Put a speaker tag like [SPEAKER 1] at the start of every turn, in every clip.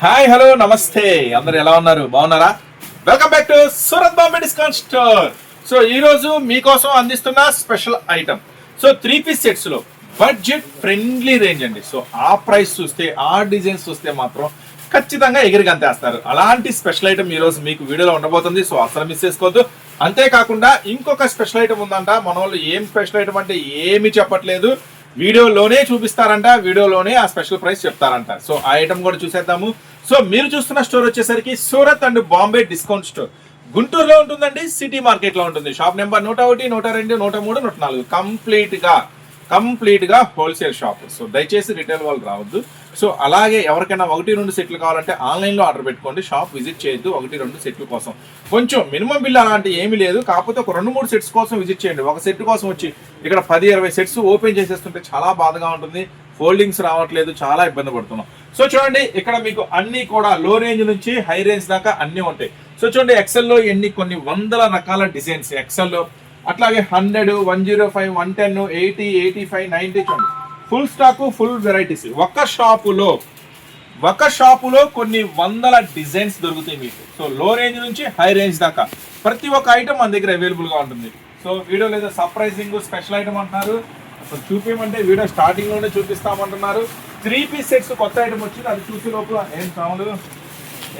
[SPEAKER 1] Hi hello నమస్తే. అందరు ఎలా ఉన్నారు? బాగున్నారా? Welcome back to Surat Bombay discount store so ఈ రోజు మీకోసం అందిస్తున్న special item so three piece సెట్స్లో budget friendly range అండి. సో ఆ ప్రైస్ చూస్తే ఆ డిజైన్స్ చూస్తే మాత్రం ఖచ్చితంగా ఎగిరి గంతేస్తారు అలాంటి స్పెషల్ ఐటమ్ ఈ రోజు మీకు వీడియోలో ఉండబోతుంది. సో అసలు మిస్ చేసుకోవద్దు. అంతేకాకుండా ఇంకొక స్పెషల్ ఐటమ్ ఉందంట. మన వాళ్ళు ఏం స్పెషల్ ఐటమ్ అంటే ఏమీ చెప్పట్లేదు. వీడియోలోనే చూపిస్తారంట. వీడియోలోనే ఆ స్పెషల్ ప్రైస్ చెప్తారంట. సో ఆ ఐటమ్ కూడా చూసేద్దాము. సో మీరు చూస్తున్న స్టోర్ వచ్చేసరికి Surat and Bombay discount store. గుంటూరులో ఉంటుందండి సిటీ మార్కెట్లో ఉంటుంది. షాప్ నెంబర్ నూట ఒకటి నూట రెండు నూట మూడు నూట నాలుగు. కంప్లీట్గా కంప్లీట్గా హోల్సేల్ షాప్. సో దయచేసి రిటైల్ వాళ్ళు రావద్దు. సో అలాగే ఎవరికైనా ఒకటి రెండు సెట్లు కావాలంటే ఆన్లైన్లో ఆర్డర్ పెట్టుకోండి. షాప్ విజిట్ చేయొద్దు ఒకటి రెండు సెట్లు కోసం. కొంచెం మినిమం బిల్ అలాంటి ఏమీ లేదు. కాకపోతే ఒక రెండు మూడు సెట్స్ కోసం విజిట్ చేయండి. ఒక సెట్ కోసం వచ్చి ఇక్కడ పది ఇరవై సెట్స్ ఓపెన్ చేసేస్తుంటే చాలా బాధగా ఉంటుంది. ఫోల్డింగ్స్ రావట్లేదు చాలా ఇబ్బంది పడుతున్నాం. సో చూడండి ఇక్కడ మీకు అన్ని కూడా లో రేంజ్ నుంచి హై రేంజ్ దాకా అన్ని ఉంటాయి. సో చూడండి ఎక్సెల్లో ఎన్ని కొన్ని వందల రకాల డిజైన్స్ ఎక్సెల్లో అట్లాగే hundred one zero five one ten eighty eighty five ninety చూడండి. ఫుల్ స్టాక్ ఫుల్ వెరైటీస్ ఒక షాపులో ఒక షాపులో కొన్ని వందల డిజైన్స్ దొరుకుతాయి మీకు. సో లో రేంజ్ నుంచి హై రేంజ్ దాకా. ప్రతి ఒక్క ఐటమ్ మన దగ్గర అవైలబుల్గా ఉంటుంది. సో వీడియో లేదా సర్ప్రైజింగ్ స్పెషల్ ఐటమ్ అంటున్నారు. అసలు చూపించమంటే వీడియో స్టార్టింగ్లోనే చూపిస్తామంటున్నారు. త్రీ పీస్ సెట్స్ కొత్త ఐటమ్ వచ్చింది అది చూసి లోపల ఏం సాములు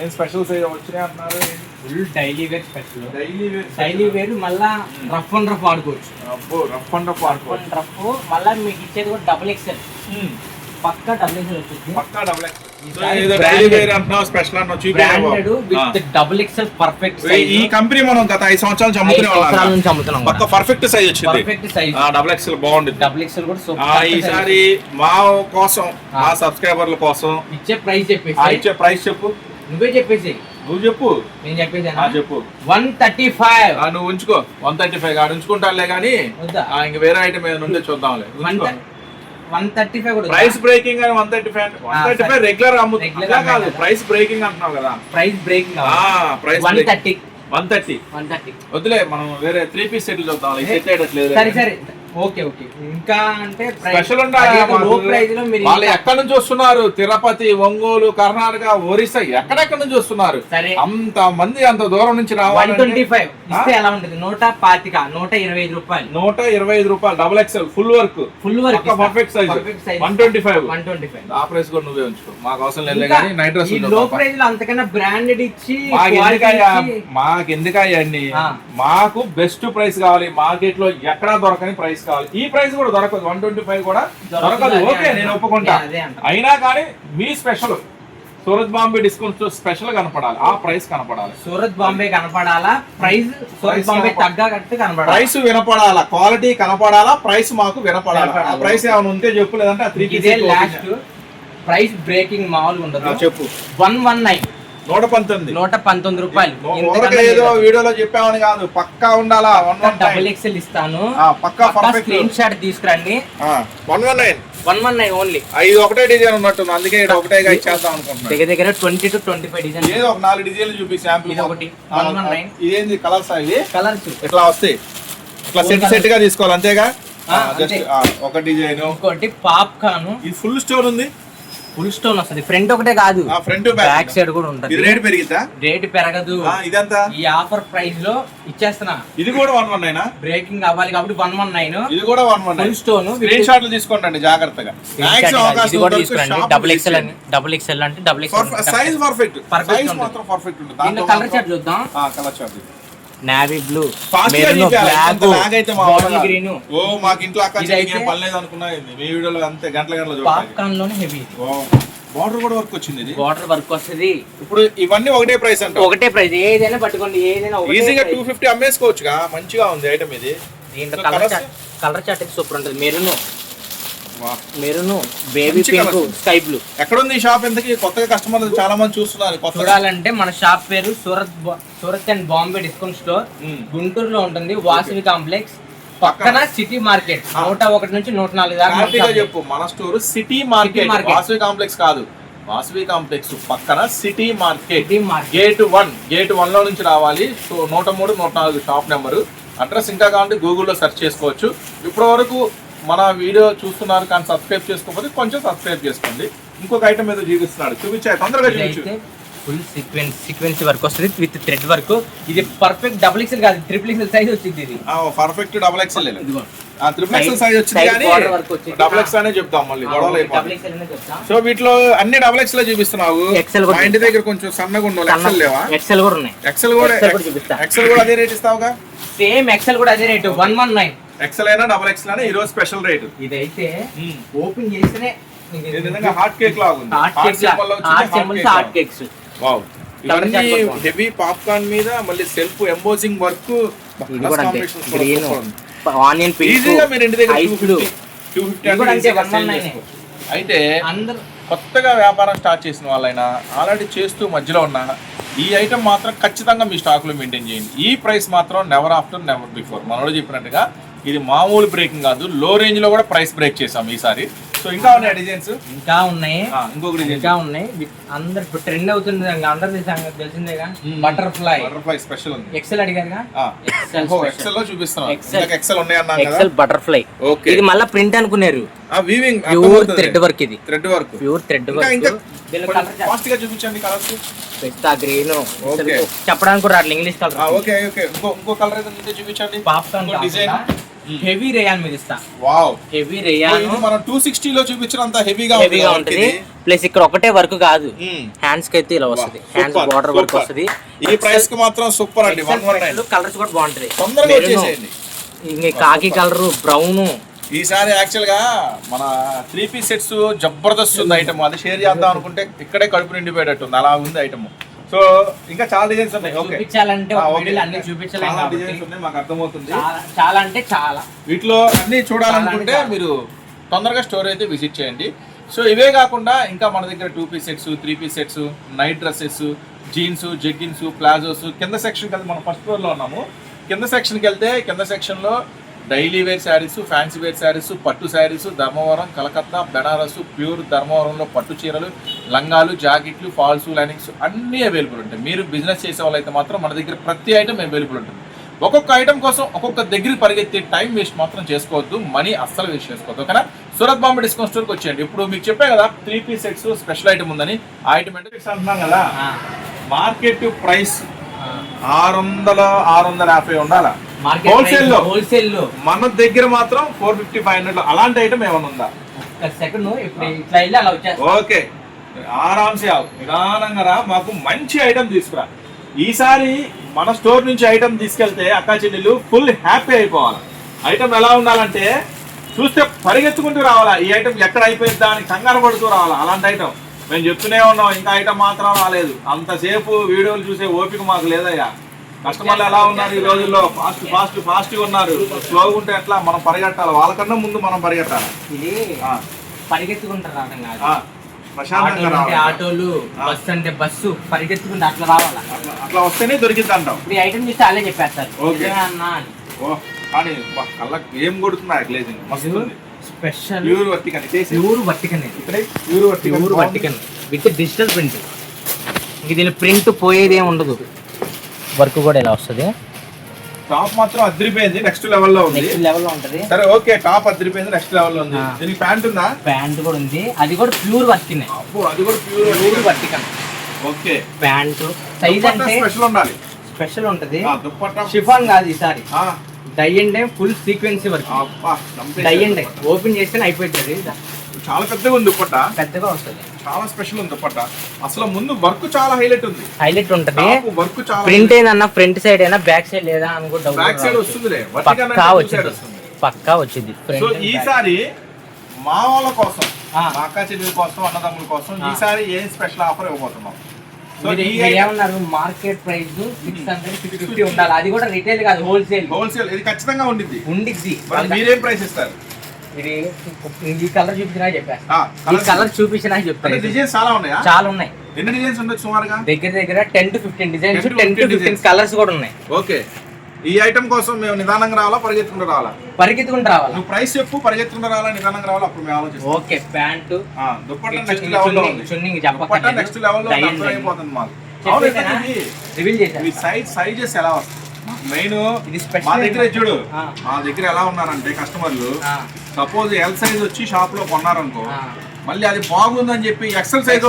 [SPEAKER 1] ఏం స్పెషల్స్ వచ్చినాయి అంటున్నారు?
[SPEAKER 2] Full daily wear special
[SPEAKER 1] daily
[SPEAKER 2] daily wear మళ్ళా రఫ్ అండ్ రఫ్ ఆడుకోవచ్చు
[SPEAKER 1] అబ్బో రఫ్ అండ్ రఫ్
[SPEAKER 2] రఫ్
[SPEAKER 1] ఆడుకో
[SPEAKER 2] అండ్ రఫ్ మళ్ళా మీకు ఇచ్చేది కూడా డబుల్ ఎక్సెల్ పక్కా డబుల్ ఎక్సెల్ వచ్చేది.
[SPEAKER 1] పక్కా డబుల్
[SPEAKER 2] డబుల్ ఎక్సెల్ పర్ఫెక్ట్
[SPEAKER 1] ఈ కంపెనీ మనం గత ఐదు సంవత్సరాలు
[SPEAKER 2] నుంచి అమ్ముతున్నాం
[SPEAKER 1] పక్క పర్ఫెక్ట్ సైజ్ వచ్చింది.
[SPEAKER 2] పర్ఫెక్ట్ సైజ్
[SPEAKER 1] డబుల్ ఎక్స్ఎల్ బాగుంటుంది
[SPEAKER 2] డబుల్ ఎక్సెల్ కూడా
[SPEAKER 1] ఈసారి మా కోసం మా సబ్స్క్రైబర్ల కోసం.
[SPEAKER 2] ఇచ్చే ప్రైస్ చెప్పేసి.
[SPEAKER 1] ఇచ్చే ప్రైస్ చెప్పు.
[SPEAKER 2] నువ్వే చెప్పేసి.
[SPEAKER 1] నువ్వు చెప్పు.
[SPEAKER 2] నేను చెప్పేసి
[SPEAKER 1] ఆ చెప్పు.
[SPEAKER 2] వన్ థర్టీ ఫైవ్
[SPEAKER 1] నువ్వు ఉంచుకో. వన్ థర్టీ ఫైవ్ కాదు ఉంచుకుంటానులే కానీ ఇంక వేరే ఐటమ్ ఏదైనా ఉంటే చూద్దాంలే.
[SPEAKER 2] వన్ థర్టీ ఫైవ్ కూడా
[SPEAKER 1] ప్రైస్ బ్రేకింగ్ అని one thirty five one thirty five regular అమ్ము
[SPEAKER 2] Regular
[SPEAKER 1] అలా కాదు. ప్రైస్ బ్రేకింగ్ అంటున్నావు కదా.
[SPEAKER 2] Price breaking
[SPEAKER 1] price
[SPEAKER 2] one thirty.
[SPEAKER 1] One thirty.
[SPEAKER 2] One thirty.
[SPEAKER 1] వద్దులే మనం వేరే త్రీ పీస్ సెట్లు చూద్దాం.
[SPEAKER 2] సరే సరే. Okay okay. ఇంకా అంటే
[SPEAKER 1] స్పెషల్ వాళ్ళు ఎక్కడి నుంచి వస్తున్నారు? తిరుపతి ఒంగోలు కర్ణాటక ఒరిస్సా ఎక్కడెక్కడి నుంచి వస్తున్నారు?
[SPEAKER 2] సరే.
[SPEAKER 1] అంత మంది అంత దూరం నుంచి రావాలి
[SPEAKER 2] ట్వంటీ ఫైవ్. ఇస్తే ఎలా ఉంటుంది? నూట పాతిక నూట ఇరవై ఐదు రూపాయలు.
[SPEAKER 1] నూట ఇరవై ఐదు రూపాయలు double XL full work
[SPEAKER 2] full work
[SPEAKER 1] perfect size one twenty five.
[SPEAKER 2] One twenty five.
[SPEAKER 1] ఆ ప్రైస్ కూడా నువ్వే ఉంచుకో. మాకు అవసరం లేదు కానీ నైట్
[SPEAKER 2] డ్రెస్లో ప్రైస్లో అంతకన్నా బ్రాండెడ్ ఇచ్చి
[SPEAKER 1] మాకు ఎందుకయ్యా?
[SPEAKER 2] ఆ.
[SPEAKER 1] మాకు బెస్ట్ ప్రైస్ కావాలి. మార్కెట్లో ఎక్కడా దొరకని ప్రైస్ కావాలి ఈ ప్రైస్ కూడా దొరకదు. వన్ ట్వంటీ ఫైవ్ కూడా దొరకదు. ఓకే నేను. ఒప్పుకుంటా. అయినా కానీ మీ special Surat Bombay discount special కనపడాలి. ఆ ప్రైస్ కనపడాలి.
[SPEAKER 2] సూరత్ బాంబే కనపడాలా? ప్రైస్ సూరత్ బాంబే తగ్గట్టు కనపడాలి?
[SPEAKER 1] ప్రైస్ వినపడాలా? క్వాలిటీ కనపడాలా? ప్రైస్ మాకు వినపడాలా? ఆ. ప్రైస్ ఏమైనా ఉంటే చెప్పు లేదంటే ఆ త్రీ
[SPEAKER 2] ఇదే లాస్ట్ ప్రైస్ బ్రేకింగ్ మామూలుగా ఉండదు.
[SPEAKER 1] చెప్పు.
[SPEAKER 2] వన్ వన్ నైన్
[SPEAKER 1] నూట పంతొమ్మిది.
[SPEAKER 2] నూట పంతొమ్మిది రూపాయలు.
[SPEAKER 1] ఏదో వీడియోలో చెప్పామని కాదు. పక్కా ఉండాలా? వన్ వన్
[SPEAKER 2] డబుల్ ఎక్స్ఎల్ ఇస్తాను.
[SPEAKER 1] పక్కా పర్ఫెక్ట్
[SPEAKER 2] స్క్రీన్ షాట్ తీసుకురండి.
[SPEAKER 1] One one nine
[SPEAKER 2] one one nine only
[SPEAKER 1] ఐదు ఒకటే డిజైన్ ఉన్నట్టుంది. అందుకే ఇక్కడ ఒకటేగా ఇచ్చేద్దాం అనుకుంటున్నాను.
[SPEAKER 2] దగ్గర దగ్గర twenty two twenty five design
[SPEAKER 1] ఏదో ఒక నాలుగు డిజైన్లు చూపి శాంపుల్
[SPEAKER 2] ఇది ఒకటి. One one nine.
[SPEAKER 1] ఇదేంది కలర్స్ ఇవి
[SPEAKER 2] కలర్స్
[SPEAKER 1] ఇట్లా వస్తాయి? ఇట్లా సెట్. సెట్గా తీసుకోవాలి? అంతేగా? జస్ట్. ఒక డిజైన్
[SPEAKER 2] ఇంకోటి పాప్కార్న్
[SPEAKER 1] ఇది ఫుల్ స్టోర్ ఉంది.
[SPEAKER 2] ఫుల్ స్టోన్ వస్తుంది. ఫ్రంట్ ఒకటే కాదు.
[SPEAKER 1] ఫ్రంట్
[SPEAKER 2] బ్యాక్ సైడ్ కూడా ఉంటది.
[SPEAKER 1] రేట్ పెరిగిద్దా?
[SPEAKER 2] రేట్ పెరగదు.
[SPEAKER 1] ఇదంతా?
[SPEAKER 2] ఈ ఆఫర్ ప్రైస్లో ఇచ్చేస్తున్నా.
[SPEAKER 1] ఇది కూడా వన్ వన్ నైనా
[SPEAKER 2] బ్రేకింగ్ అవ్వాలి కాబట్టి వన్ వన్ నైన్
[SPEAKER 1] ఇది కూడా one one
[SPEAKER 2] full stone
[SPEAKER 1] screen షాట్లు తీసుకోండి జాగ్రత్తగా.
[SPEAKER 2] ఇది కూడా డబుల్ ఎక్స్ఎల్. అని డబుల్ ఎక్స్ఎల్ అంటే double
[SPEAKER 1] size
[SPEAKER 2] XL
[SPEAKER 1] perfect size
[SPEAKER 2] ఉంటుంది.
[SPEAKER 1] మాత్రం పర్ఫెక్ట్ ఉంటుంది.
[SPEAKER 2] కలర్ చార్ట్ చూద్దాం.
[SPEAKER 1] Colour chart
[SPEAKER 2] navy blue. Green
[SPEAKER 1] ఓ మాకు ఇంట్లో అక్క
[SPEAKER 2] ఇది
[SPEAKER 1] చెల్లికి ఏం
[SPEAKER 2] అయితే-
[SPEAKER 1] పని లేదు అనుకున్నా? మీ వీడియోలో అంతే గంటల గంటల చూడాలి
[SPEAKER 2] పాప్కార్న్లోనే హెవీ
[SPEAKER 1] ఓ బార్డర్ కూడా వర్క్ వచ్చింది ఇది.
[SPEAKER 2] వాటర్ వర్క్ వస్తుంది.
[SPEAKER 1] ఇప్పుడు ఇవన్నీ ఒకటే ప్రైస్ అంట
[SPEAKER 2] ఒకటే ప్రైస్ ఏదైనా పట్టుకోండి ఏదైనా ఒకటే
[SPEAKER 1] ఈజీగా. టూ ఫిఫ్టీ అమ్మేసుకోవచ్చుగా మంచిగా ఉంది ఐటమ్ ఇది.
[SPEAKER 2] దీంట్లో కలర్ కలర్ చార్ట్ అయితే సూపర్ ఉంటుంది. Maroon. Maroon baby pink. Sky blue.
[SPEAKER 1] ఎక్కడ ఉంది షాప్ ఎంతకి కొత్తగా కస్టమర్లు చాలా మంది చూస్తున్నారు
[SPEAKER 2] చూడాలంటే మన షాప్ పేరు Surat Surat and Bombay discount store. గుంటూరులో ఉంటుంది వాసవి కాంప్లెక్స్. పక్కన సిటీ మార్కెట్. నూట ఒకటి నుంచి నూట నాలుగు దాకా.
[SPEAKER 1] చెప్పు మన store city market. Vasavi complex కాదు. వాసవి కాంప్లెక్స్ పక్కన city market.
[SPEAKER 2] City market.
[SPEAKER 1] Gate one gate వన్లో నుంచి రావాలి. సో నూట మూడు నూట నాలుగు షాప్ నెంబరు. అడ్రస్ ఇంకా కావాలంటే గూగుల్లో సెర్చ్ చేసుకోవచ్చు. ఇప్పటి వరకు మన వీడియో చూస్తున్నారు కానీ సబ్స్క్రైబ్ చేసుకోకపోతే కొంచెం సబ్స్క్రైబ్ చేసుకోండి ఇంకొక ఐటమ్ ఏదో చూపిస్తున్నాడు చూపించాయి తొందరగా చూపించు
[SPEAKER 2] ఫుల్ సీక్వెన్స్ సీక్వెన్స్ వర్క్ వస్తుంది విత్ థ్రెడ్ వర్క్ ఇది పర్ఫెక్ట్ డబుల్ ఎక్స్ఎల్ కాదు ట్రిపుల్ ఎక్స్ఎల్ సైజ్ వచ్చింది ఇది
[SPEAKER 1] perfect double XL triple XL
[SPEAKER 2] Side-
[SPEAKER 1] size వచ్చింది కానీ. డబుల్ ఎక్స్ అనే చెప్తాం మళ్ళీ గొడవలు సో వీటిలో అన్ని డబుల్ ఎక్స్లో చూపిస్తున్నావు మా ఇంటి దగ్గర కొంచెం సన్నగా ఉండాలి ఎక్సెల్ లేవా
[SPEAKER 2] ఎక్స్ఎల్ కూడా ఉన్నాయి
[SPEAKER 1] ఎక్సెల్ కూడా. ఎక్సెల్ కూడా అదే రేట్ ఇస్తావుగా
[SPEAKER 2] సేమ్ ఎక్స్ఎల్ కూడా అదే rate one one nine
[SPEAKER 1] XL అయినా డబుల్ ఎక్సెల్ అయినా ఈ రోజు స్పెషల్ రేట్
[SPEAKER 2] ఇదైతే ఓపెన్ చేస్తేనే
[SPEAKER 1] ఈ విధంగా హాట్ కేక్ లాగా ఉంది. Heart
[SPEAKER 2] కేక్స్
[SPEAKER 1] వావ్ ఇవన్నీ హెవీ పాప్కార్న్ మీద మళ్ళీ self embossing work
[SPEAKER 2] green onion
[SPEAKER 1] ఈజీగా మీరు ఇంటి దగ్గర
[SPEAKER 2] ice
[SPEAKER 1] two fifty two fifty
[SPEAKER 2] ఇది కూడా అంతే, 119.
[SPEAKER 1] అయితే కొత్తగా వ్యాపారం స్టార్ట్ చేసిన వాళ్ళైనా ఆల్రెడీ చేస్తూ మధ్యలో ఉన్న ఈ ఐటమ్ మాత్రం ఖచ్చితంగా మీ స్టాక్లో మెయింటైన్ చేయండి. ఈ ప్రైస్ మాత్రం నెవర్ ఆఫ్టర్ నెవర్ బిఫోర్ మనోడు చెప్పినట్టుగా ఇది మామూలు బ్రేకింగ్ కాదు. లో రేంజ్లో కూడా ప్రైస్ బ్రేక్ చేసాం ఈసారి. సో ఇంకా ఉన్నాయి డిజైన్స్?
[SPEAKER 2] ఇంకా ఉన్నాయి.
[SPEAKER 1] ఇంకొక డిజైన్.
[SPEAKER 2] ఇంకా ఉన్నాయి. అందరు ఇప్పుడు ట్రెండ్ అవుతుంది సంగతి తెలిసిందేగా. బటర్ఫ్లై
[SPEAKER 1] బటర్ఫ్లై స్పెషల్ ఉంది.
[SPEAKER 2] ఎక్సెల్ అడిగారుగా ఎక్సెల్
[SPEAKER 1] ఎక్సెల్లో చూపిస్తున్నాం.
[SPEAKER 2] Excel.
[SPEAKER 1] ఎక్సెల్ ఉన్నాయి అన్నాం
[SPEAKER 2] ఎక్సెల్ బటర్ఫ్లై
[SPEAKER 1] ఓకే
[SPEAKER 2] ఇది మళ్ళీ ప్రింట్ అనుకున్నారు.
[SPEAKER 1] ఆ వీవింగ్
[SPEAKER 2] ప్యూర్ థ్రెడ్ వర్క్ ఇది.
[SPEAKER 1] Thread work
[SPEAKER 2] pure thread work
[SPEAKER 1] ఫాస్ట్గా చూపించండి కలర్స్
[SPEAKER 2] పెద్ద గ్రీన్. చెప్పడానికి కూడా రాట్లేదు ఇంగ్లీష్ కలర్
[SPEAKER 1] ఓకే ఓకే ఇంకో ఇంకో కలర్ చూపించండి.
[SPEAKER 2] పాప్కార్న్
[SPEAKER 1] డిజైన్
[SPEAKER 2] హెవీ రేయాన్ మీద ఇస్తా.
[SPEAKER 1] వావ్
[SPEAKER 2] హెవీ రేయాన్
[SPEAKER 1] మనం టూ సిక్స్టీలో చూపించినంత హెవీగా
[SPEAKER 2] హెవీగా ఉంటుంది ప్లస్ ఇక్కడ ఒకటే వర్క్ కాదు. హ్యాండ్స్కి అయితే ఇలా వస్తుంది. Hands border work. వస్తుంది.
[SPEAKER 1] ఈ ప్రైస్కి మాత్రం సూపర్ అండి.
[SPEAKER 2] కలర్స్ కూడా బాగుంటది
[SPEAKER 1] తొందరగా వచ్చేసేయండి.
[SPEAKER 2] ఇంక కాకి కలర్ బ్రౌన్
[SPEAKER 1] ఈసారి యాక్చువల్గా మన త్రీ పీస్ సెట్స్ జబర్దస్త్ ఉంది ఐటమ్ అది షేర్ చేద్దాం అనుకుంటే ఇక్కడే కడుపు నిండిపోయేటట్టుంది. అలా ఉంది ఐటమ్ సో ఇంకా చాలా డిజైన్స్ ఉన్నాయి. ఓకే
[SPEAKER 2] చూపించాలంటే అన్ని చూపించలేం
[SPEAKER 1] చాలా డిజైన్స్ ఉన్నాయి మాకు అర్థమవుతుంది.
[SPEAKER 2] చాలా అంటే చాలా.
[SPEAKER 1] వీటిలో అన్ని చూడాలనుకుంటే మీరు తొందరగా స్టోర్ అయితే విజిట్ చేయండి. సో ఇవే కాకుండా ఇంకా మన దగ్గర two piece sets three piece sets night dresses jeans jeggings palazzos కింద సెక్షన్కి వెళ్తే మనం ఫస్ట్ ఫ్లోర్లో ఉన్నాము. కింద సెక్షన్కి వెళ్తే కింద సెక్షన్లో daily wear sarees fancy wear sarees పట్టు శారీస్ ధర్మవరం కలకత్తా బెనారస్ ప్యూర్ ధర్మవరంలో పట్టు చీరలు లంగాలు జాకెట్లు ఫాల్స్ లైనింగ్స్ అన్నీ అవైలబుల్ ఉంటాయి. మీరు బిజినెస్ చేసే వాళ్ళైతే మాత్రం మన దగ్గర ప్రతి ఐటమ్ అవైలబుల్ ఉంటుంది. ఒక్కొక్క ఐటమ్ కోసం ఒక్కొక్క దగ్గరికి పరిగెత్తే టైం వేస్ట్ మాత్రం చేసుకోవద్దు. మనీ అస్సలు వేస్ట్ చేసుకోవద్దు. ఓకేనా? సూరత్ బాంబే డిస్కౌంట్ స్టోర్కి వచ్చేయండి. ఇప్పుడు మీకు చెప్పే కదా three piece sets special item ఉందని. ఆ ఐటమ్ అంటే అంటున్నాం కదా? Market price. ఆరు వందల ఆరు వందల యాభై ఉండాలా?
[SPEAKER 2] హోల్సేల్లో. హోల్సేల్లో.
[SPEAKER 1] మన దగ్గర మాత్రం ఫోర్ ఫిఫ్టీ ఫైవ్ హండ్రెడ్ అలాంటి ఐటమ్ ఏమైనా ఉందా?
[SPEAKER 2] సెకండ్ ఇప్పుడు ఇట్లా వెళ్ళి అలా వచ్చేస్తా.
[SPEAKER 1] ఓకే. ఆరామ్సే ఆవు నిదానంగా రా. మాకు మంచి ఐటమ్ తీసుకురా. ఈసారి మన స్టోర్ నుంచి ఐటమ్ తీసుకెళ్తే అక్కా చెల్లెలు ఫుల్ హ్యాపీ అయిపోవాలి. ఐటమ్ ఎలా ఉండాలంటే చూస్తే పరిగెత్తుకుంటూ రావాలా. ఈ ఐటమ్ ఎక్కడ అయిపోయిద్దా అని కంగారు పడుతూ రావాలా. అలాంటి ఐటమ్ మేము చెప్తూనే ఉన్నాం ఇంకా ఐటమ్ మాత్రం రాలేదు. అంతసేపు వీడియోలు చూసే ఓపిక మాకు లేదయ్యా. కస్టమర్లు ఎలా ఉన్నారు ఈ రోజుల్లో? ఫాస్ట్ ఫాస్ట్ ఫాస్ట్గా ఉన్నారు. స్లోగా ఉంటే ఎట్లా? మనం పరిగెట్టాలి? వాళ్ళకన్నా ముందు మనం పరిగెట్టాలి?
[SPEAKER 2] ఇది పరిగెత్తుకుంటారు కాదు.
[SPEAKER 1] ప్రశాంతంగా
[SPEAKER 2] ఆటోలు అంటే
[SPEAKER 1] రావాలి.
[SPEAKER 2] ఆటోలు బస్సు అంటే బస్సు పరిగెత్తుకుంటే అట్లా రావాలా?
[SPEAKER 1] అట్లా వస్తేనే దొరికింది అంటాం.
[SPEAKER 2] ఇప్పుడు ఐటమ్ చూస్తే అలా చెప్పేస్తారు.
[SPEAKER 1] ఓకే.
[SPEAKER 2] అన్నా అని.
[SPEAKER 1] ఓ కానీ కళ్ళకి ఏం కొడుతున్నా గ్లేజింగ్ మస్తు
[SPEAKER 2] స్పెషల్
[SPEAKER 1] ప్యూర్ వర్టిక్ అని చేసి
[SPEAKER 2] ప్యూర్ వర్టికన్. ఇది
[SPEAKER 1] ఇక్కడే ప్యూర్ వర్టిక్
[SPEAKER 2] ప్యూర్ వర్టికన్. విత్ డిజిటల్ ప్రింట్ ఇంక దీని ప్రింట్ పోయేది ఏమి ఉండదు. వర్క్ కూడా ఇలా వస్తుంది.
[SPEAKER 1] టాప్ మాత్రం అదిరిపోయింది నెక్స్ట్ లెవెల్లో ఉంది.
[SPEAKER 2] నెక్స్ట్ లెవెల్లో ఉంటది.
[SPEAKER 1] సరే ఓకే టాప్ అదిరిపోయింది నెక్స్ట్ లెవెల్లో ఉంది. దీనికి ప్యాంట్ ఉందా?
[SPEAKER 2] ప్యాంట్ కూడా ఉంది. అది కూడా ప్యూర్
[SPEAKER 1] అబ్బో అది కూడా ప్యూర్
[SPEAKER 2] ప్యూర్ వర్టికన్
[SPEAKER 1] ఓకే.
[SPEAKER 2] ప్యాంట్. సైజ్ అంటే
[SPEAKER 1] స్పెషల్ ఉండాలి.
[SPEAKER 2] స్పెషల్ ఉంటది.
[SPEAKER 1] ఆ, దుప్పట్టా.
[SPEAKER 2] షిఫాన్ కాదు ఈసారి.
[SPEAKER 1] ఆ,
[SPEAKER 2] dye and full సీక్వెన్సీ work. Dye and open చేస్తే అయిపోతుంది
[SPEAKER 1] చాలా పెద్దగా ఉంది దుప్పట్టా.
[SPEAKER 2] పెద్దగా వస్తుంది.
[SPEAKER 1] చాలా స్పెషల్ ఉంది దుప్పట్టా అసలు ముందు వర్క్ చాలా హైలైట్ ఉంది.
[SPEAKER 2] హైలైట్ ఉంటది.
[SPEAKER 1] వర్క్ చాలా
[SPEAKER 2] ప్రింట్ ఏందన్నా ఫ్రంట్ సైడ్ అయినా బ్యాక్ సైడ్ లేదా అని కూడా doubt
[SPEAKER 1] బ్యాక్ సైడ్. వస్తుందిలే. అంటే
[SPEAKER 2] పక్కా వచ్చింది.
[SPEAKER 1] వస్తుంది.
[SPEAKER 2] పక్కా వచ్చింది.
[SPEAKER 1] సో. ఈసారి మా వాళ్ళ కోసం. మా అక్క చెల్లెల కోసం అన్నదమ్ముల కోసం. ఈసారి ఏం స్పెషల్ ఆఫర్ ఇవ్వబోతున్నాం?
[SPEAKER 2] ఏమన్నారు? Market price six hundred six fifty ఉండాలి. అది కూడా రిటైల్ కాదు హోల్సేల్
[SPEAKER 1] హోల్సేల్. ఇది ఖచ్చితంగా ఉండిద్ది.
[SPEAKER 2] ఉండిద్ది.
[SPEAKER 1] మరి మీరేం ప్రైస్ ఇస్తారు?
[SPEAKER 2] ఇది ఈ కలర్ చూపించినా చెప్పేస్తా
[SPEAKER 1] ఆ,
[SPEAKER 2] ఈ కలర్ చూపించినా చెప్తాను
[SPEAKER 1] డిజైన్స్ చాలా ఉన్నాయా?
[SPEAKER 2] చాలా ఉన్నాయి.
[SPEAKER 1] ఎన్ని డిజైన్స్ ఉండొచ్చు సుమారుగా?
[SPEAKER 2] దగ్గర దగ్గర ten to fifteen designs
[SPEAKER 1] 10 to
[SPEAKER 2] ten to
[SPEAKER 1] 15
[SPEAKER 2] fifteen. Colours కూడా ఉన్నాయి.
[SPEAKER 1] ఓకే. ఈ ఐటమ్ కోసం మేము నిదానంగా రావాలా పరిగెత్తుకుంటూ రావాలా?
[SPEAKER 2] పరిగెత్తుకుంటూ రావాలి?
[SPEAKER 1] నువ్వు ప్రైస్ చెప్పు పరిగెత్తుకుంటూ రావాలా నిదానంగా రావాలా? అప్పుడు మేము ఆలోచిస్తాం
[SPEAKER 2] ఓకే ప్యాంటు.
[SPEAKER 1] దుప్పట్టా నెక్స్ట్ లెవెల్లో ఉంది. దుప్పట్టా నెక్స్ట్
[SPEAKER 2] లెవెల్లో.
[SPEAKER 1] అయిపోతుంది మాకు? అవును,
[SPEAKER 2] రివీల్ చేశాను?
[SPEAKER 1] సైజ్ సైజెస్ ఎలా వస్తాయి? మెయిన్
[SPEAKER 2] ఇది
[SPEAKER 1] మా దగ్గర చూడు. మా దగ్గర ఎలా ఉన్నారంటే కస్టమర్లు సపోజ్ ఎల్ సైజ్ వచ్చి షాప్లో కొన్నారనుకో. మళ్ళీ అది బాగుందని చెప్పి ఎక్సెల్ సైజ్.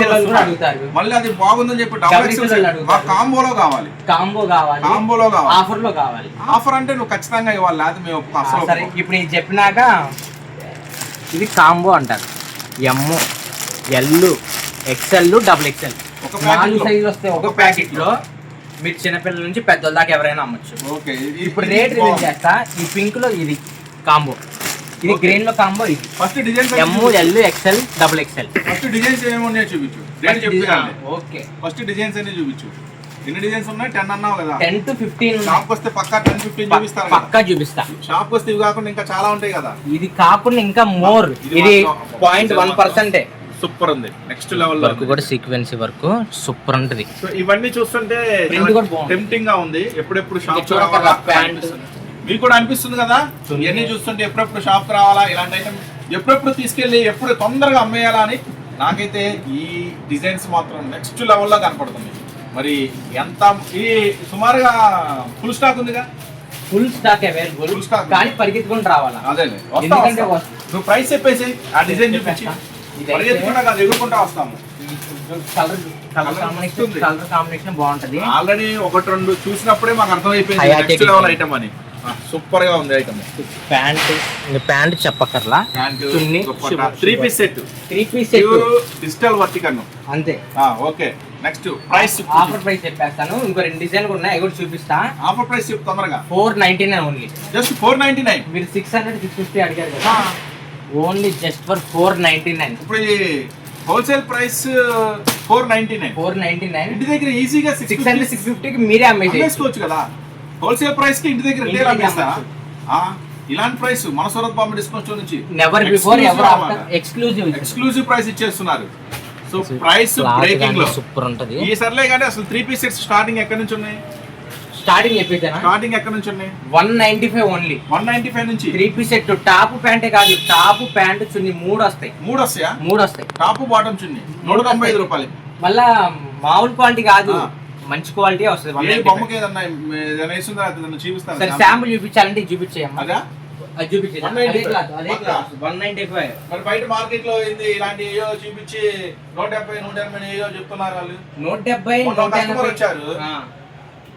[SPEAKER 1] మళ్ళీ అది బాగుందని చెప్పి డబుల్ ఎక్సెల్ మా. కాంబోలో కావాలి
[SPEAKER 2] కాంబో కావాలి
[SPEAKER 1] కాంబోలో కావాలి
[SPEAKER 2] ఆఫర్లో కావాలి
[SPEAKER 1] ఆఫర్ అంటే నువ్వు ఖచ్చితంగా ఇవ్వాలి అది మేము అసలు
[SPEAKER 2] సరే. ఇప్పుడు ఇది చెప్పినాక ఇది కాంబో అంటారు M L XL double XL
[SPEAKER 1] ఒక
[SPEAKER 2] నాలుగు. సైజులు వస్తే ఒక
[SPEAKER 1] ఒక
[SPEAKER 2] ప్యాకెట్
[SPEAKER 1] packet
[SPEAKER 2] లో మీరు చిన్నపిల్లల నుంచి పెద్దల దాకా ఎవరైనా అమ్మొచ్చు.
[SPEAKER 1] ఓకే
[SPEAKER 2] ఇప్పుడు రేట్ రిలీజ్. చేస్తా ఈ పింక్లో ఇది కాంబో. ఇది. గ్రీన్లో కాంబో ఇది.
[SPEAKER 1] First designs
[SPEAKER 2] M L XL double XL
[SPEAKER 1] first designs ఏమున్నాయో చూపించు. Rate
[SPEAKER 2] okay.
[SPEAKER 1] ఫస్ట్ డిజైన్స్ అన్ని చూపించు. ఎన్ని డిజైన్స్ ఉన్నాయి? టెన్ అన్నావు కదా.
[SPEAKER 2] టెన్ టు ఫిఫ్టీన్
[SPEAKER 1] షాప్ వస్తే పక్కా టెన్ ఫిఫ్టీన్ చూపిస్తారు
[SPEAKER 2] పక్కా చూపిస్తా.
[SPEAKER 1] షాప్ వస్తే ఇవి కాకుండా ఇంకా చాలా ఉంటాయి కదా.
[SPEAKER 2] ఇది కాకుండా ఇంకా మోర్.
[SPEAKER 1] ఇది
[SPEAKER 2] పాయింట్ వన్ పర్సెంటే
[SPEAKER 1] సూపర్ ఉంది. నెక్స్ట్ లెవెల్
[SPEAKER 2] వర్క్ కూడా సీక్వెన్సీ వర్క్ సూపర్ ఉంటుంది.
[SPEAKER 1] సో ఇవన్నీ చూస్తుంటే. టెంప్టింగ్గా ఉంది. ఎప్పుడెప్పుడు షాప్. మీకు కూడా అనిపిస్తుంది కదా. ఇవన్నీ చూస్తుంటే ఎప్పుడెప్పుడు షాప్ రావాలా? ఇలాంటి ఐటమ్ ఎప్పుడెప్పుడు తీసుకెళ్ళి ఎప్పుడు తొందరగా అమ్మేయాలా అని నాకైతే ఈ డిజైన్స్ మాత్రం నెక్స్ట్ లెవెల్లో కనపడుతుంది. మరి ఎంత ఈ సుమారుగా ఫుల్ స్టాక్ ఉందిగా?
[SPEAKER 2] Full stock available
[SPEAKER 1] Full stock.
[SPEAKER 2] కానీ పరిగెత్తుకొని రావాలా.
[SPEAKER 1] వస్తా- నువ్వు ప్రైస్ చెప్పేసి ఆ డిజైన్ చూపించి. కాదు ఎగురుకుంటా వస్తాము.
[SPEAKER 2] కలర్ కలర్ కాంబినేషన్
[SPEAKER 1] వస్తుంది.
[SPEAKER 2] కలర్ కాంబినేషన్ బాగుంటది.
[SPEAKER 1] ఆల్రెడీ ఒకటి రెండు చూసినప్పుడే మాకు అర్థమైపోయింది నెక్స్ట్ లెవెల్. ఐటమ్ అని. సూపర్గా ఉంది item
[SPEAKER 2] pant pant చెప్పక్కర్లా. Chunni.
[SPEAKER 1] Three piece set
[SPEAKER 2] three piece set
[SPEAKER 1] digital వర్టికన్
[SPEAKER 2] అంతే.
[SPEAKER 1] Okay next price
[SPEAKER 2] offer price చెప్పేస్తాను. ఇంకో రెండు డిజైన్ ఉన్నాయి. అవి కూడా చూపిస్తా.
[SPEAKER 1] ఆఫర్ ప్రైస్ చెప్పు తొందరగా.
[SPEAKER 2] Four ninety nine only
[SPEAKER 1] just four ninety nine
[SPEAKER 2] మీరు సిక్స్ హండ్రెడ్ సిక్స్ ఫిఫ్టీ అడిగారు కదా. Only just for four ninety nine.
[SPEAKER 1] ఇప్పుడు wholesale price four ninety nine.
[SPEAKER 2] Four ninety nine.
[SPEAKER 1] ఇంటి దగ్గర ఈజీగా
[SPEAKER 2] సిక్స్ హండ్రెడ్ సిక్స్ ఫిఫ్టీకి మీరే
[SPEAKER 1] అమ్మేసుకోవచ్చు కదా. హోల్సేల్ ప్రైస్కి ఇంటి దగ్గర అమ్మేస్తా. ఇలాంటి ప్రైస్ మన సూరత్ బాంబే డిస్కౌంట్ స్టోర్ నుంచి
[SPEAKER 2] never before ever. After exclusive
[SPEAKER 1] exclusive price ఇచ్చేస్తున్నారు. సో ప్రైస్ బ్రేకింగ్లో.
[SPEAKER 2] సూపర్ ఉంటది.
[SPEAKER 1] ఈ సర్లే కానీ అసలు త్రీ పీస్ సెట్స్ స్టార్టింగ్ ఎక్కడి నుంచి ఉన్నాయి?
[SPEAKER 2] స్టార్టింగ్ చెప్పేదేనా
[SPEAKER 1] స్టార్టింగ్ ఎక్కడి నుంచి ఉన్నాయి?
[SPEAKER 2] One ninety five only
[SPEAKER 1] one ninety five నుంచి?
[SPEAKER 2] త్రీ పీస్ సెట్ టాప్ ప్యాంటే కాదు టాప్ ప్యాంట్ చున్ని మూడు వస్తాయి.
[SPEAKER 1] మూడు వస్తాయా?
[SPEAKER 2] మూడు వస్తాయి.
[SPEAKER 1] Top bottom chunni. నూట తొంభై ఐదు రూపాయలు
[SPEAKER 2] మళ్ళా మామూలు క్వాలిటీ కాదు. మంచి క్వాలిటీ వస్తుంది.
[SPEAKER 1] ఏ
[SPEAKER 2] 195.
[SPEAKER 1] బొమ్మకి ఏదన్నా చూపిస్తాను
[SPEAKER 2] సరే శాంపుల్? చూపించాలంటే ఇది చూపించేయమ్మా.
[SPEAKER 1] అదా?
[SPEAKER 2] అది చూపించేది
[SPEAKER 1] 195.
[SPEAKER 2] అదే క్లాత్ అదే
[SPEAKER 1] వద్దా?
[SPEAKER 2] క్లాత్. One ninety five.
[SPEAKER 1] మరి బయట మార్కెట్లో ఏంది ఇలాంటి ఏయో చూపించి నూట డెబ్బై నూట ఎనభై ఏయో చెప్తున్నారు వాళ్ళు.
[SPEAKER 2] నూట డెబ్బై
[SPEAKER 1] వచ్చారు.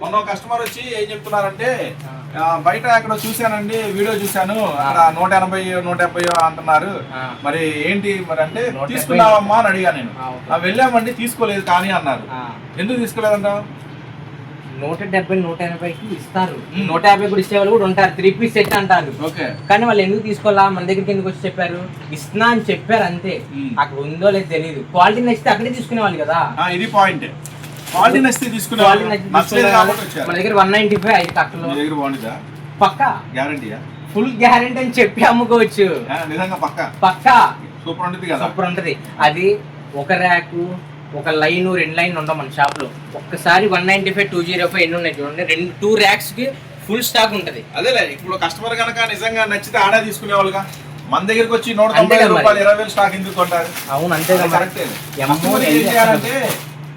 [SPEAKER 1] మొన్న కస్టమర్ వచ్చి ఏం చెప్తున్నారంటే బయట అక్కడ చూశానండి వీడియో చూశాను అక్కడ నూట ఎనభై నూట డెబ్బై అంటున్నారు. మరి ఏంటి మరి అంటే. తీసుకున్నావమ్మా అని అడిగా నేను. వెళ్ళామండి తీసుకోలేదు కానీ అన్నారు. ఎందుకు తీసుకోలేదంటావు
[SPEAKER 2] నూట డెబ్బై నూట ఎనభైకి ఇస్తారు. నూట యాభై కూడా ఇచ్చే వాళ్ళు కూడా ఉంటారు. త్రీ పీస్ సెట్ అంటారు.
[SPEAKER 1] ఓకే.
[SPEAKER 2] కానీ వాళ్ళు ఎందుకు తీసుకోవాలా? మన దగ్గరికి ఎందుకు వచ్చి చెప్పారు? ఇస్తున్నా అని చెప్పారు అంతే. అక్కడ ఉందో లేదో తెలియదు క్వాలిటీ నచ్చితే అక్కడే తీసుకునే వాళ్ళు కదా
[SPEAKER 1] ఇది పాయింట్. క్వాలిటీ నచ్చితే తీసుకునే
[SPEAKER 2] క్వాలిటీ నచ్చితే
[SPEAKER 1] నచ్చలేదు
[SPEAKER 2] తీసుకునే
[SPEAKER 1] కాబట్టి
[SPEAKER 2] వాళ్ళు.
[SPEAKER 1] వచ్చారు
[SPEAKER 2] మన దగ్గర వన్ నైన్టీ ఫైవ్ ఐదు కట్టలు
[SPEAKER 1] మీ దగ్గర బాగుంటుందా?
[SPEAKER 2] పక్కా?
[SPEAKER 1] గ్యారంటీయా
[SPEAKER 2] ఫుల్ గ్యారెంటీ అని చెప్పి అమ్ముకోవచ్చు.
[SPEAKER 1] నిజంగా పక్క?
[SPEAKER 2] పక్కా?
[SPEAKER 1] సూపర్ ఉంటుంది కదా?
[SPEAKER 2] సూపర్ ఉంటది. అది ఒక ర్యాకు ఒక లైన్ రెండు లైన్ ఉండవు మన షాప్లో ఒక్కసారి one ninety five two zero five ఎన్ని ఉన్నాయి చూడండి. రెండు టూ ర్యాక్స్కి ఫుల్ స్టాక్ ఉంటది.
[SPEAKER 1] అదేలే ఇప్పుడు కస్టమర్ కనుక నిజంగా నచ్చితే ఆడే తీసుకునే వాళ్ళుగా. మన దగ్గరికి వచ్చి నూట తొంభై. రూపాయలు ఇరవై వేలు స్టాక్ ఎందుకు కొంటారు?
[SPEAKER 2] అవును అంతే
[SPEAKER 1] కరెక్టే.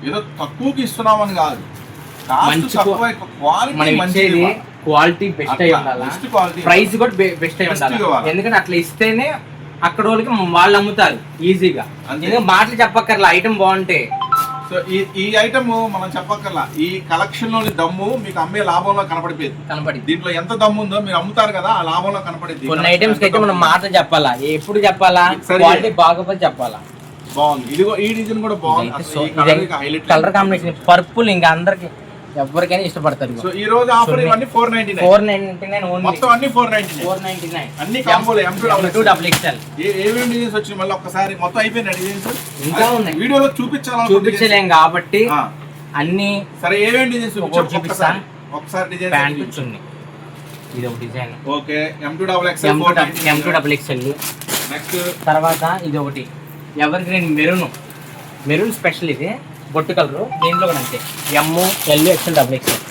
[SPEAKER 1] ఏదో తక్కువకి ఇస్తున్నామని కాదు. కాస్ట్ తక్కువ క్వాలిటీ మంచిది.
[SPEAKER 2] క్వాలిటీ బెస్ట్ అయి ఉండాలా. ప్రైస్ కూడా బెస్ట్ అయి ఉండాలి. ఎందుకంటే అట్లా ఇస్తేనే అక్కడ వాళ్ళకి వాళ్ళు అమ్ముతారు ఈజీగా
[SPEAKER 1] అంతే.
[SPEAKER 2] ఎందుకంటే మాటలు చెప్పక్కర్లా ఐటమ్ బాగుంటే.
[SPEAKER 1] సో ఈ ఈ ఐటమ్ మనం చెప్పక్కర్లా. ఈ కలెక్షన్లోని దమ్ము మీకు అమ్మే లాభంలో కనపడిపోయింది.
[SPEAKER 2] కనపడింది.
[SPEAKER 1] దీంట్లో ఎంత దమ్ము ఉందో మీరు అమ్ముతారు కదా ఆ లాభంలో కనపడింది
[SPEAKER 2] కొన్ని ఐటమ్స్ అయితే మనం మాట చెప్పాలా? ఎప్పుడు చెప్పాలా. క్వాలిటీ బాగోపోతే చెప్పాలా?
[SPEAKER 1] బాగుంది. ఇది ఈ డిజైన్ కూడా బాగుంది.
[SPEAKER 2] కలర్ కాంబినేషన్ పర్పుల్ ఇంకా అందరికి ఎవరికైనా ఇష్టపడతారు
[SPEAKER 1] సో ఈ రోజు ఆఫర్ ఇవన్నీ four ninety
[SPEAKER 2] four ninety nine
[SPEAKER 1] మొత్తం అన్ని four ninety
[SPEAKER 2] four ninety nine
[SPEAKER 1] అన్ని కాంబోలు M two double
[SPEAKER 2] two double XL
[SPEAKER 1] ఏమేమి డిజైన్స్ వచ్చినాయి? మళ్ళీ ఒక్కసారి మొత్తం అయిపోయినాయి డిజైన్స్
[SPEAKER 2] ఇంకా ఉన్నాయి.
[SPEAKER 1] వీడియోలో చూపించాలి
[SPEAKER 2] చూపించలేం కాబట్టి అన్ని
[SPEAKER 1] సరే ఏమేమి డిజైన్స్
[SPEAKER 2] ఒకటి
[SPEAKER 1] చూపించు?
[SPEAKER 2] చూపిస్తా.
[SPEAKER 1] ఒక్కసారి ఒకసారి
[SPEAKER 2] ప్యాంట్
[SPEAKER 1] డిజైన్
[SPEAKER 2] ఇది ఒక design
[SPEAKER 1] okay M two double XL
[SPEAKER 2] M two double XL
[SPEAKER 1] next
[SPEAKER 2] తర్వాత ఇది ఒకటి. ఎవరికి నేను మెరూన్. మెరూన్ స్పెషల్ ఇది. బొట్టు కలరు. దీంట్లో కూడా అంతే. M L XL double XL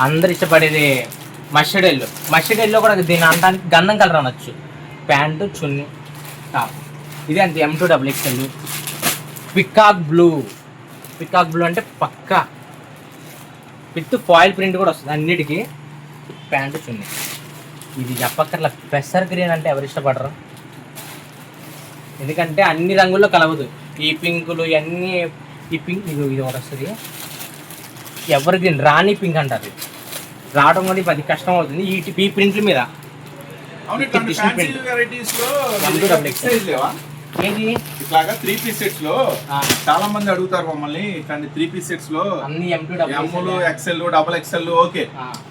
[SPEAKER 2] అందరు ఇష్టపడేది మస్టర్డ్ ఎల్లు మస్టర్డ్ ఎల్లో కూడా దీని అనడానికి గంధం కలర్ అనొచ్చు. Pant chunni top. ఇది అంతే. M two double XL peacock blue peacock blue అంటే పక్కా. విత్ ఫాయిల్ ప్రింట్ కూడా వస్తుంది అన్నిటికీ. ప్యాంటు చున్నీ. ఇది చెప్పక్కర్లా. పెసర్ గ్రీన్ అంటే ఎవరు ఇష్టపడరు? ఎందుకంటే అన్ని రంగుల్లో కలవదు. ఈ పింకులు ఇవన్నీ ఈ పింక్ ఇది ఇది ఒకటి వస్తుంది. ఎవర్ గ్రీన్ రాణి పింక్ అంటారు. రావడం ఇప్పుడు అది కష్టం అవుతుంది ఈ ఈ ప్రింట్ల మీద. ఏంటి?
[SPEAKER 1] ఇట్లాగా త్రీ పీస్
[SPEAKER 2] సెట్స్లో
[SPEAKER 1] చాలా మంది అడుగుతారు మమ్మల్ని ఇట్లాంటి త్రీ పీస్ సెట్స్లో
[SPEAKER 2] అన్ని M two
[SPEAKER 1] ఎమ్ములు
[SPEAKER 2] double
[SPEAKER 1] XL double XL okay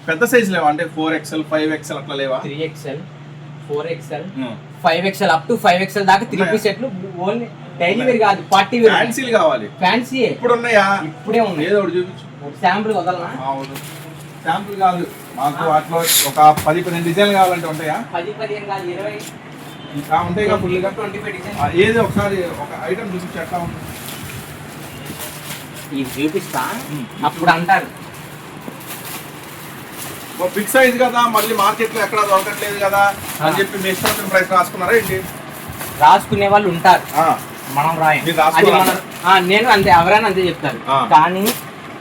[SPEAKER 1] పెద్ద సైజ్ లేవా? అంటే ఫోర్ ఎక్సెల్ ఫైవ్ ఎక్సెల్ అట్లా లేవా?
[SPEAKER 2] Three XL four XL
[SPEAKER 1] um.
[SPEAKER 2] Five XL up to five XL దాకా త్రీ? పీస్ సెట్లు ఓన్లీ డైలీ వేర్ కాదు పార్టీ వేర్.
[SPEAKER 1] ఫ్యాన్సీలు కావాలి.
[SPEAKER 2] ఫ్యాన్సీ
[SPEAKER 1] ఇప్పుడు ఉన్నాయా
[SPEAKER 2] ఇప్పుడే ఉంది
[SPEAKER 1] ఏదో ఒకటి చూపించు.
[SPEAKER 2] శాంపుల్ వదలనా?
[SPEAKER 1] అవును. శాంపుల్ కాదు. మాకు వాటిలో ఒక పది పన్నెండు డిజైన్లు కావాలంటే ఉంటాయా?
[SPEAKER 2] పది పదిహేను కాదు ఇరవై.
[SPEAKER 1] ఆ, ఉంటాయి కదా ఫుల్గా
[SPEAKER 2] ట్వంటీ ఫైవ్ డిజైన్
[SPEAKER 1] ఏది ఒకసారి ఒక ఐటమ్ చూపించి ఎట్లా ఉంటుంది.
[SPEAKER 2] ఇది చూపిస్తా. అప్పుడు అంటారు.
[SPEAKER 1] బిగ్ సైజ్ కదా మళ్ళీ మార్కెట్లో ఎక్కడ దొరకట్లేదు కదా అని చెప్పి మీ ఇష్టం ప్రైస్ రాసుకున్నారా ఏంటి?
[SPEAKER 2] రాసుకునే వాళ్ళు ఉంటారు. మనం రాయం.
[SPEAKER 1] మీరు రాసుకోరా?
[SPEAKER 2] అది మన ఆ, నేను అంతే ఎవరైనా అంతే చెప్తారు. కానీ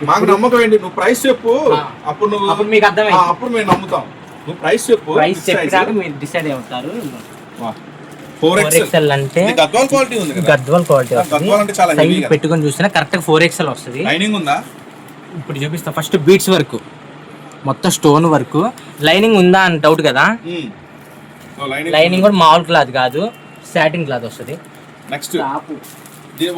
[SPEAKER 1] మాకు నమ్మకం ఏంటి? నువ్వు ప్రైస్ చెప్పు. అప్పుడు నువ్వు
[SPEAKER 2] అప్పుడు మీకు అర్థమైంది.
[SPEAKER 1] ఆ, అప్పుడు మేము నమ్ముతాం. నువ్వు ప్రైస్ చెప్పు.
[SPEAKER 2] ప్రైస్ చెప్పినాక మీరు డిసైడ్ అవుతారు.
[SPEAKER 1] ఫోర్ ఎక్స్ఎల్
[SPEAKER 2] అంటే
[SPEAKER 1] గద్వాల్ క్వాలిటీ ఉంది
[SPEAKER 2] గద్వాల్ క్వాలిటీ
[SPEAKER 1] గద్వాల్ అంటే చాలా.
[SPEAKER 2] పెట్టుకొని చూసినా కరెక్ట్ ఫోర్ ఎక్స్ఎల్ వస్తుంది.
[SPEAKER 1] లైనింగ్ ఉందా?
[SPEAKER 2] ఇప్పుడు చూపిస్తా. First beads work. మొత్తం స్టోన్ వర్క్. లైనింగ్ ఉందా అని డౌట్ కదా? లైనింగ్ కూడా మామూలు క్లాత్ కాదు. సాటిన్ క్లాత్ వస్తుంది.
[SPEAKER 1] నెక్స్ట్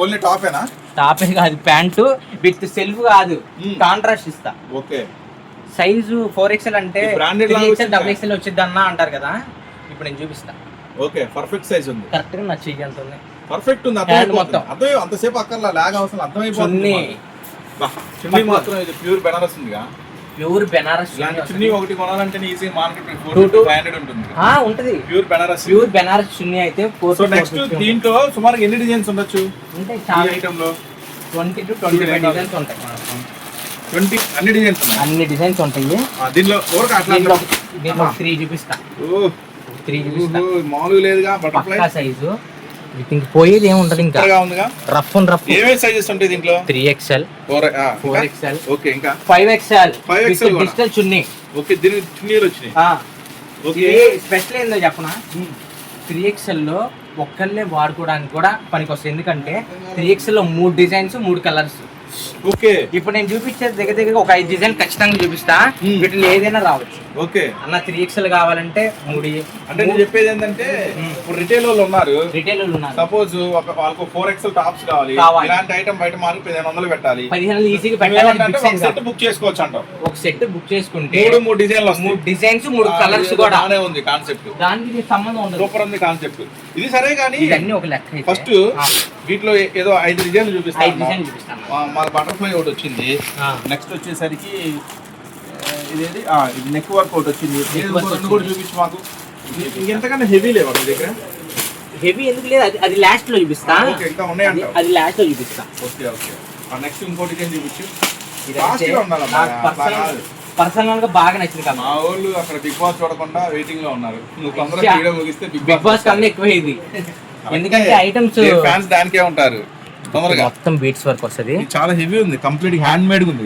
[SPEAKER 1] ఓన్లీ టాపేనా
[SPEAKER 2] టాప్ కాదు ప్యాంటు విత్ సెల్ఫ్ కాదు. కాంట్రాస్ట్ ఇస్తా.
[SPEAKER 1] ఓకే.
[SPEAKER 2] సైజు ఫోర్ ఎక్స్ఎల్ అంటే ఎక్స్ఎల్? డబుల్ ఎక్స్ఎల్ వచ్చింది. అన్న అంటారు కదా? ఇప్పుడు నేను చూపిస్తా.
[SPEAKER 1] ఓకే పర్ఫెక్ట్ సైజ్ ఉంది.
[SPEAKER 2] కరెక్ట్గా నా చెయ్యి ఎంత ఉంది?
[SPEAKER 1] పర్ఫెక్ట్ ఉంది అర్థమైపోతుంది.
[SPEAKER 2] మొత్తం.
[SPEAKER 1] అర్థం అంతసేపు అక్కర్లా లాగ్ అవసరం అర్థమైపోతుంది
[SPEAKER 2] చున్నీ.
[SPEAKER 1] మాకు. బా, చున్నీ మాత్రం ఇది ప్యూర్ బెనారస్ ఉందిగా.
[SPEAKER 2] ప్యూర్ బెనారస్
[SPEAKER 1] చున్నీ ఒకటి కొనాలంటే easy market four
[SPEAKER 2] to-
[SPEAKER 1] five hundred ఉంటుంది.
[SPEAKER 2] ఆ, ఉంటది.
[SPEAKER 1] ప్యూర్ బెనారస్
[SPEAKER 2] ప్యూర్ బెనారస్ చున్నీ అయితే ఫోర్
[SPEAKER 1] సో నెక్స్ట్ దీంట్లో సుమారు ఎన్ని డిజైన్స్ ఉండొచ్చు?
[SPEAKER 2] ఉంటాయి చాలా.
[SPEAKER 1] ఐటమ్లో?
[SPEAKER 2] Twenty two twenty five designs ఉంటాయి.
[SPEAKER 1] ట్వంటీ అన్ని డిజైన్స్
[SPEAKER 2] అన్ని డిజైన్స్ ఉంటాయి.
[SPEAKER 1] ఆ, దీనిలో
[SPEAKER 2] దీంట్లో దీంట్లో త్రీ చూపిస్తా.
[SPEAKER 1] ఓ,
[SPEAKER 2] త్రీ చూపిస్తా.
[SPEAKER 1] ఓహో, మామూలుగా లేదుగా బటర్ఫ్లై
[SPEAKER 2] సైజు ఇంక పోయేది ఏముంటది ఇంకా. రఫ్ అండ్ రఫ్
[SPEAKER 1] ఏమేమి సైజెస్ ఉంటాయి దీంట్లో?
[SPEAKER 2] Three XL
[SPEAKER 1] four
[SPEAKER 2] four XL
[SPEAKER 1] okay ఇంకా?
[SPEAKER 2] ఫైవ్ ఎక్స్ఎల్
[SPEAKER 1] 5XL కూడా.
[SPEAKER 2] డిజిటల్ చున్నీ.
[SPEAKER 1] ఓకే దీనికి చున్నీలు వచ్చినాయి. ఓకే
[SPEAKER 2] స్పెషల్ ఏందో చెప్పనా? త్రీ ఎక్స్ఎల్లో ఒక్కళ్ళే వాడుకోవడానికి కూడా పనికి వస్తుంది ఎందుకంటే త్రీ ఎక్స్ఎల్లో మూడు డిజైన్స్ మూడు కలర్స్
[SPEAKER 1] ఓకే.
[SPEAKER 2] ఇప్పుడు నేను చూపించేది దగ్గర దగ్గర ఒక ఐదు డిజైన్ ఖచ్చితంగా చూపిస్తా. వీటిలో ఏదైనా రావచ్చు.
[SPEAKER 1] ఓకే.
[SPEAKER 2] అన్న త్రీ ఎక్స్ఎల్ కావాలంటే మూడు
[SPEAKER 1] అంటే నేను చెప్పేది ఏంటంటే ఇప్పుడు రిటైల్ వాళ్ళు ఉన్నారు.
[SPEAKER 2] రిటైల్ ఉన్నారు.
[SPEAKER 1] సపోజ్ ఒక వాళ్ళకు ఫోర్ ఎక్స్ఎల్ టాప్స్ కావాలి. ఇలాంటి ఐటమ్ బయట మార్కెట్ పదిహేను వందలు పెట్టాలి.
[SPEAKER 2] పదిహేను ఈజీగా పెట్టాలి
[SPEAKER 1] సెట్ బుక్ చేసుకోవచ్చు అంటావు.
[SPEAKER 2] ఒక సెట్ బుక్ చేసుకుంటే
[SPEAKER 1] మూడు మూడు డిజైన్లు
[SPEAKER 2] మూడు డిజైన్స్ మూడు కలర్స్ కూడా.
[SPEAKER 1] ఉంది కాన్సెప్ట్
[SPEAKER 2] దానికి సంబంధం ఉండదు.
[SPEAKER 1] సూపర్ ఉంది కాన్సెప్ట్ ఇది సరే కానీ
[SPEAKER 2] ఇవన్నీ ఒక లెక్క.
[SPEAKER 1] ఫస్ట్
[SPEAKER 2] ఆ,
[SPEAKER 1] వీటిలో ఏదో ఐదు డిజైన్లు
[SPEAKER 2] ఐదు
[SPEAKER 1] చూపిస్తాను. మన బటర్ఫ్లై ఒకటి వచ్చింది.
[SPEAKER 2] ఆ,
[SPEAKER 1] నెక్స్ట్ వచ్చేసరికి ఇదేది? ఆ, ఇది నెక్ వర్క్ ఒకటి వచ్చింది. రెండు కూడా చూపించు మాకు. ఇంకెంతకన్నా హెవీ లేవా మీ దగ్గర?
[SPEAKER 2] హెవీ ఎందుకు లేదు? అది అది లాస్ట్లో చూపిస్తా.
[SPEAKER 1] ఓకే ఇంకా ఉన్నాయంట.
[SPEAKER 2] అది- అది లాస్ట్లో చూపిస్తా.
[SPEAKER 1] Okay okay. నెక్స్ట్ ఇంకోటి చూపించు?
[SPEAKER 2] ఇది
[SPEAKER 1] అట్లా
[SPEAKER 2] పర్సనల్గా బాగా నచ్చింది కదా.
[SPEAKER 1] మా వాళ్ళు అక్కడ బిగ్ బాస్ చూడకుండా వెయిటింగ్లో ఉన్నారు. నువ్వు తొందరగా. వీడియో ముగిస్తే
[SPEAKER 2] బిగ్ బాస్ కన్నా ఎక్కువ ఇది ఎందుకంటే ఐటమ్స్
[SPEAKER 1] ఫ్యాన్స్ దానికే ఉంటారు. తొందరగా.
[SPEAKER 2] మొత్తం బీట్స్ వర్క్ వస్తది.
[SPEAKER 1] చాలా హెవీ ఉంది. కంప్లీట్ హ్యాండ్ మేడ్ ఉంది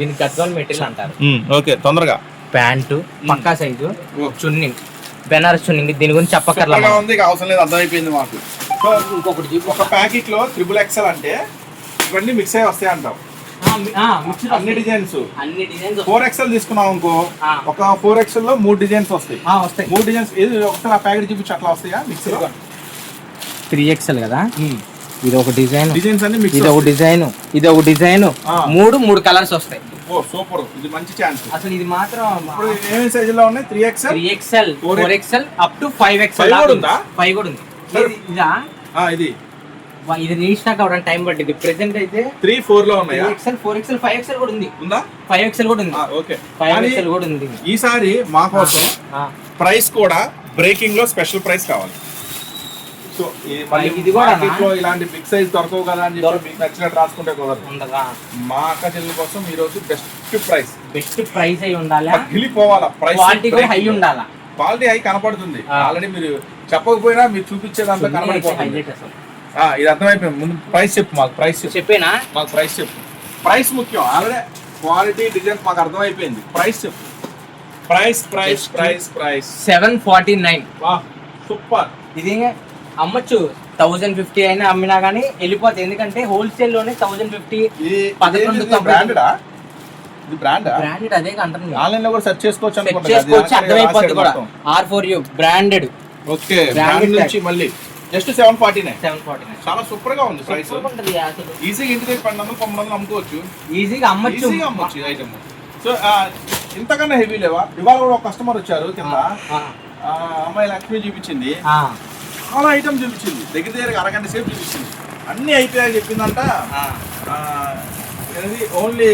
[SPEAKER 2] దీనికి గద్వాల్ మెటీరియల్ అంటారు.
[SPEAKER 1] ఓకే తొందరగా.
[SPEAKER 2] ప్యాంటు పక్కా సైజు. చున్నీ బెనారస్ చున్నీ దీని గురించి మనం.
[SPEAKER 1] ఉంది అవసరం లేదు అర్థమైపోయింది మాకు. సో
[SPEAKER 2] ఇంకొకటి
[SPEAKER 1] ఒక ప్యాకెట్లో త్రిబుల్ ఎక్సెల్ అంటే ఇవన్నీ మిక్స్ అయ్యి వస్తాయి
[SPEAKER 2] మిక్స్డ్
[SPEAKER 1] అన్ని డిజైన్స్
[SPEAKER 2] అన్ని డిజైన్స్
[SPEAKER 1] ఫోర్ ఎక్సెల్ తీసుకున్నాం అనుకో. ఒక ఫోర్ ఎక్సెల్లో మూడు డిజైన్స్ వస్తాయి.
[SPEAKER 2] వస్తాయి.
[SPEAKER 1] మూడు డిజైన్స్ ఏది ఒకసారి ఆ ప్యాకెట్ చూపించి అట్లా వస్తాయా మిక్స్లో?
[SPEAKER 2] త్రీ ఎక్స్ఎల్ కదా? ఇది ఒక డిజైన్
[SPEAKER 1] డిజైన్స్ అన్ని మిక్స్
[SPEAKER 2] ఇది ఒక డిజైన్ ఇది ఒక డిజైన్
[SPEAKER 1] ఆ.
[SPEAKER 2] మూడు మూడు కలర్స్ వస్తాయి.
[SPEAKER 1] ఓ సూపర్. ఇది మంచి ఛాన్స్
[SPEAKER 2] అసలు ఇది మాత్రం
[SPEAKER 1] ఇప్పుడు ఏమేమి సైజులో ఉన్నాయి? Three XL
[SPEAKER 2] three XL four XL up to five XL
[SPEAKER 1] కూడా ఉందా?
[SPEAKER 2] ఫైవ్ కూడా ఉంది. ఇది- ఇదా.
[SPEAKER 1] ఇది
[SPEAKER 2] రీస్టాక్ అవడానికి టైం పట్టింది. ప్రెసెంట్ అయితే
[SPEAKER 1] త్రీ
[SPEAKER 2] ఫోర్లో
[SPEAKER 1] ఉన్నాయా
[SPEAKER 2] XL four XL five XL కూడా ఉంది.
[SPEAKER 1] ఉందా?
[SPEAKER 2] ఫైవ్ ఎక్స్ఎల్ కూడా ఉంది.
[SPEAKER 1] ఓకే.
[SPEAKER 2] ఫైవ్
[SPEAKER 1] కానీ
[SPEAKER 2] ఎక్స్ఎల్ కూడా ఉంది.
[SPEAKER 1] ఈసారి మా కోసం
[SPEAKER 2] ఆ,
[SPEAKER 1] ప్రైస్ కూడా బ్రేకింగ్లో స్పెషల్ ప్రైస్ కావాలి. సో
[SPEAKER 2] ఇది కూడా
[SPEAKER 1] ఇలాంటి బిగ్ సైజ్ దొరకవు కదా అని చెప్పి. మీకు నచ్చినట్టు రాసుకుంటే కుదరదు. మా అక్క చెల్లి కోసం ఈ రోజు బెస్ట్ ప్రైస్
[SPEAKER 2] బెస్ట్ ప్రైస్ అయి ఉండాలా?
[SPEAKER 1] పగిలిపోవాలా? ప్రైస్
[SPEAKER 2] క్వాలిటీ కూడా హై ఉండాలా?
[SPEAKER 1] క్వాలిటీ హై కనపడుతుంది. ఆల్రెడీ మీరు చెప్పకపోయినా మీరు చూపించేదంతా కనపడిపోతుంది
[SPEAKER 2] హైలైట్ అసలు.
[SPEAKER 1] ఆ, ఇది అర్థమైపోయింది. ముందు ప్రైస్ చెప్పు మాకు ప్రైస్ చెప్పు.
[SPEAKER 2] చెప్పేనా?
[SPEAKER 1] మాకు ప్రైస్ చెప్పు. ప్రైస్ ముఖ్యం. ఆల్రెడీ క్వాలిటీ డిజైన్ మాకు అర్థమైపోయింది. ప్రైస్ చెప్పు. Price price price price
[SPEAKER 2] seven forty nine
[SPEAKER 1] వా సూపర్
[SPEAKER 2] ఇది అమ్మచ్చు. థౌజండ్ ఫిఫ్టీ అయినా అమ్మినా కానీ వెళ్ళిపోతుంది ఎందుకంటే హోల్సేల్లోనే థౌజండ్ ఫిఫ్టీ పదకొండు
[SPEAKER 1] బ్రాండెడా ఇది బ్రాండా
[SPEAKER 2] బ్రాండెడ్ అదే అంటారు
[SPEAKER 1] ఆన్లైన్లో కూడా సెర్చ్ చేసుకోవచ్చు
[SPEAKER 2] కూడా. R four U branded
[SPEAKER 1] okay brand. నుంచి మళ్ళీ. Just seven forty nine
[SPEAKER 2] seven forty nine
[SPEAKER 1] చాలా సూపర్గా ఉంది ప్రైస్ ఈజీగా ఇంటి దగ్గర పన్నెండు వందలు తొమ్మిది వందలు అమ్ముకోవచ్చు.
[SPEAKER 2] ఈజీగా అమ్మచ్చు.
[SPEAKER 1] ఈజీగా అమ్మొచ్చు ఐటమ్ సో ఇంతకన్నా హెవీ లేవా? ఇవాళ కూడా ఒక కస్టమర్ వచ్చారు కింద. అమ్మాయి లక్ష్మి చూపించింది. చాలా ఐటమ్ చూపించింది. దగ్గర దగ్గర అరగంట సేపు చూపించింది. అన్ని అయిపోయాయి చెప్పిందంట. ఓన్లీ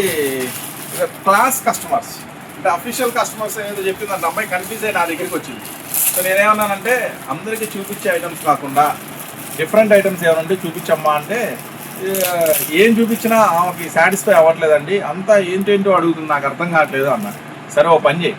[SPEAKER 1] క్లాస్ కస్టమర్స్ అంటే అఫీషియల్ కస్టమర్స్ ఏదో చెప్పిందంట. అమ్మాయి కన్ఫ్యూజ్ అయ్యి నా దగ్గరికి వచ్చింది. సో నేనేమన్నానంటే అందరికీ చూపించే ఐటమ్స్ కాకుండా డిఫరెంట్ ఐటమ్స్ ఏమైనా ఉంటే చూపించమ్మా అంటే "ఏ, చూపించినా ఆమెకి సాటిస్ఫై అవ్వట్లేదండి. అంతా ఏంటేంటో అడుగుతుంది నాకు అర్థం కావట్లేదు అన్న. సరే ఓ పని చేయి.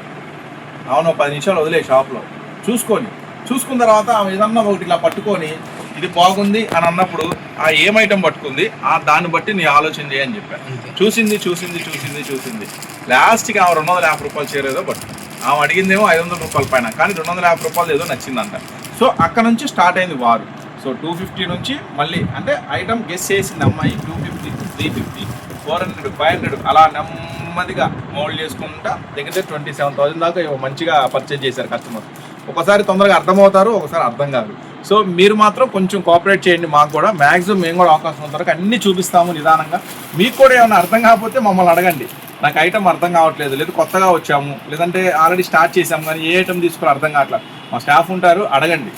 [SPEAKER 1] అవును పది నిమిషాలు వదిలే షాప్లో. చూసుకొని. చూసుకున్న తర్వాత ఆమె ఏదన్నా ఒకటి ఇలా పట్టుకొని ఇది బాగుంది అని అన్నప్పుడు ఆ ఏం ఐటమ్ పట్టుకుంది ఆ దాన్ని బట్టి నీ ఆలోచన చేయని చెప్పాను. చూసింది చూసింది చూసింది చూసింది. లాస్ట్కి ఆమె రెండు వందల యాభై రూపాయలు చేరేదో బట్ ఆమె అడిగిందేమో ఐదు వందల రూపాయల పైన కానీ రెండు వందల యాభై రూపాయలు ఏదో నచ్చిందంట. సో అక్కడ నుంచి స్టార్ట్ అయింది వారు. సో టూ ఫిఫ్టీ నుంచి మళ్ళీ అంటే ఐటమ్ గెస్ చేసింది అమ్మాయి two fifty three fifty four hundred five hundred అలా నెమ్మదిగా మోల్డ్ చేసుకుంటా దగ్గర ట్వంటీ సెవెన్ థౌసండ్ దాకా మంచిగా పర్చేజ్ చేశారు కస్టమర్ ఒకసారి తొందరగా అర్థమవుతారు ఒకసారి అర్థం కాదు. సో మీరు మాత్రం కొంచెం కోఆపరేట్ చేయండి మాకు కూడా. మ్యాక్సిమం మేము కూడా అవకాశం ఉన్న వరకు అన్ని చూపిస్తాము నిదానంగా. మీకు కూడా ఏమైనా అర్థం కాకపోతే మమ్మల్ని అడగండి. నాకు ఐటమ్ అర్థం కావట్లేదు. లేదు కొత్తగా వచ్చాము. లేదంటే ఆల్రెడీ స్టార్ట్ చేసాము కానీ ఏ ఐటమ్ తీసుకోవాలి అర్థం కావట్లేదు మా స్టాఫ్ ఉంటారు అడగండి.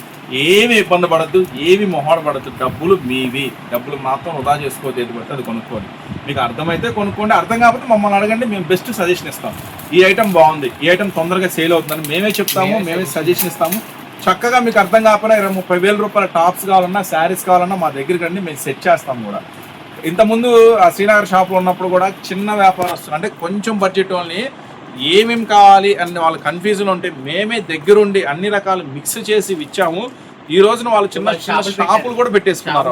[SPEAKER 1] ఏమి ఇబ్బంది పడద్దు ఏమి మొహాడ పడద్దు. డబ్బులు మీవి. డబ్బులు మాత్రం వృధా చేసుకోవద్దు ఏది పడితే అది కొనుక్కోండి. మీకు అర్థమైతే కొనుక్కోండి. అర్థం కాకపోతే మమ్మల్ని అడగండి మేము బెస్ట్ సజెషన్ ఇస్తాం. ఈ ఐటమ్ బాగుంది. ఈ ఐటమ్ తొందరగా సేల్ అవుతుందని మేమే చెప్తాము
[SPEAKER 2] మేమే
[SPEAKER 1] మేమే సజెషన్ ఇస్తాము. చక్కగా మీకు అర్థం కాకపోయినా ఇరవై ముప్పై వేల రూపాయల టాప్స్ కావాలన్నా శారీస్ కావాలన్నా మా దగ్గరికి రండి మేము సెట్ చేస్తాం కూడా. ఇంతకుముందు ఆ శ్రీనగర్ షాప్లో ఉన్నప్పుడు కూడా చిన్న వ్యాపారస్తులు అంటే కొంచెం బడ్జెట్ వాళ్ళని ఏమేమి కావాలి అని వాళ్ళ కన్ఫ్యూజన్ ఉంటే మేమే దగ్గరుండి అన్ని రకాలు మిక్స్ చేసి ఇచ్చాము ఈ రోజున వాళ్ళు చిన్న చిన్న
[SPEAKER 2] షాపులు
[SPEAKER 1] కూడా పెట్టేసుకున్నారు.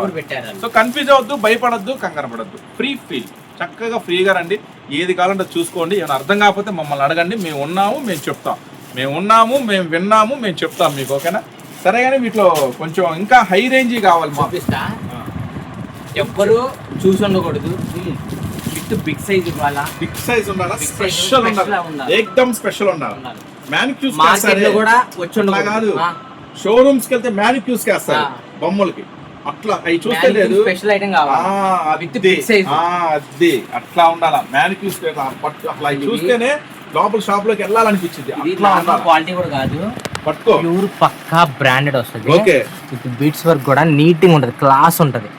[SPEAKER 1] సో కన్ఫ్యూజ్ అవద్దు భయపడద్దు కంగారు పడద్దు. ఫ్రీ ఫీల్ చక్కగా ఫ్రీగా రండి. ఏది కావాలంటే చూసుకోండి. ఏమైనా అర్థం కాకపోతే మమ్మల్ని అడగండి. మేము ఉన్నాము మేము చెప్తాం. మేము ఉన్నాము మేము విన్నాము మేము చెప్తాం మీకు ఓకేనా? సరే కానీ వీటిలో కొంచెం ఇంకా హై రేంజ్ కావాలి మాకు.
[SPEAKER 2] ఎవ్వరు చూసి ఉండకూడదు విత్ బిగ్ సైజ్ ఇవ్వాలా
[SPEAKER 1] బిగ్ సైజ్ ఉండాలా? స్పెషల్ ఉండాలి. ఏకదమ్ స్పెషల్ ఉండాలి. మ్యానిక్యూస్
[SPEAKER 2] మార్కెట్లో కూడా వచ్చి
[SPEAKER 1] కాదు. షోరూమ్స్కి వెళ్తే మ్యానిక్యూస్ వేస్తారు
[SPEAKER 2] ఆ.
[SPEAKER 1] బొమ్మలకి. అట్లా అవి చూస్తే లేదు.
[SPEAKER 2] స్పెషల్ ఐటమ్ కావాలి. విత్. బిగ్ సైజ్
[SPEAKER 1] అదే. అట్లా ఉండాలా? మ్యానిక్యూస్ అట్లా చూస్తేనే లోపల షాప్లోకి వెళ్ళాలనిపించింది. అట్లా
[SPEAKER 2] క్వాలిటీ కూడా కాదు.
[SPEAKER 1] పట్టుకో.
[SPEAKER 2] ప్యూర్ పక్కా బ్రాండెడ్ వస్తుంది.
[SPEAKER 1] ఓకే.
[SPEAKER 2] విత్ బీట్స్ వర్క్ కూడా నీట్గా ఉంటది. క్లాస్ ఉంటది.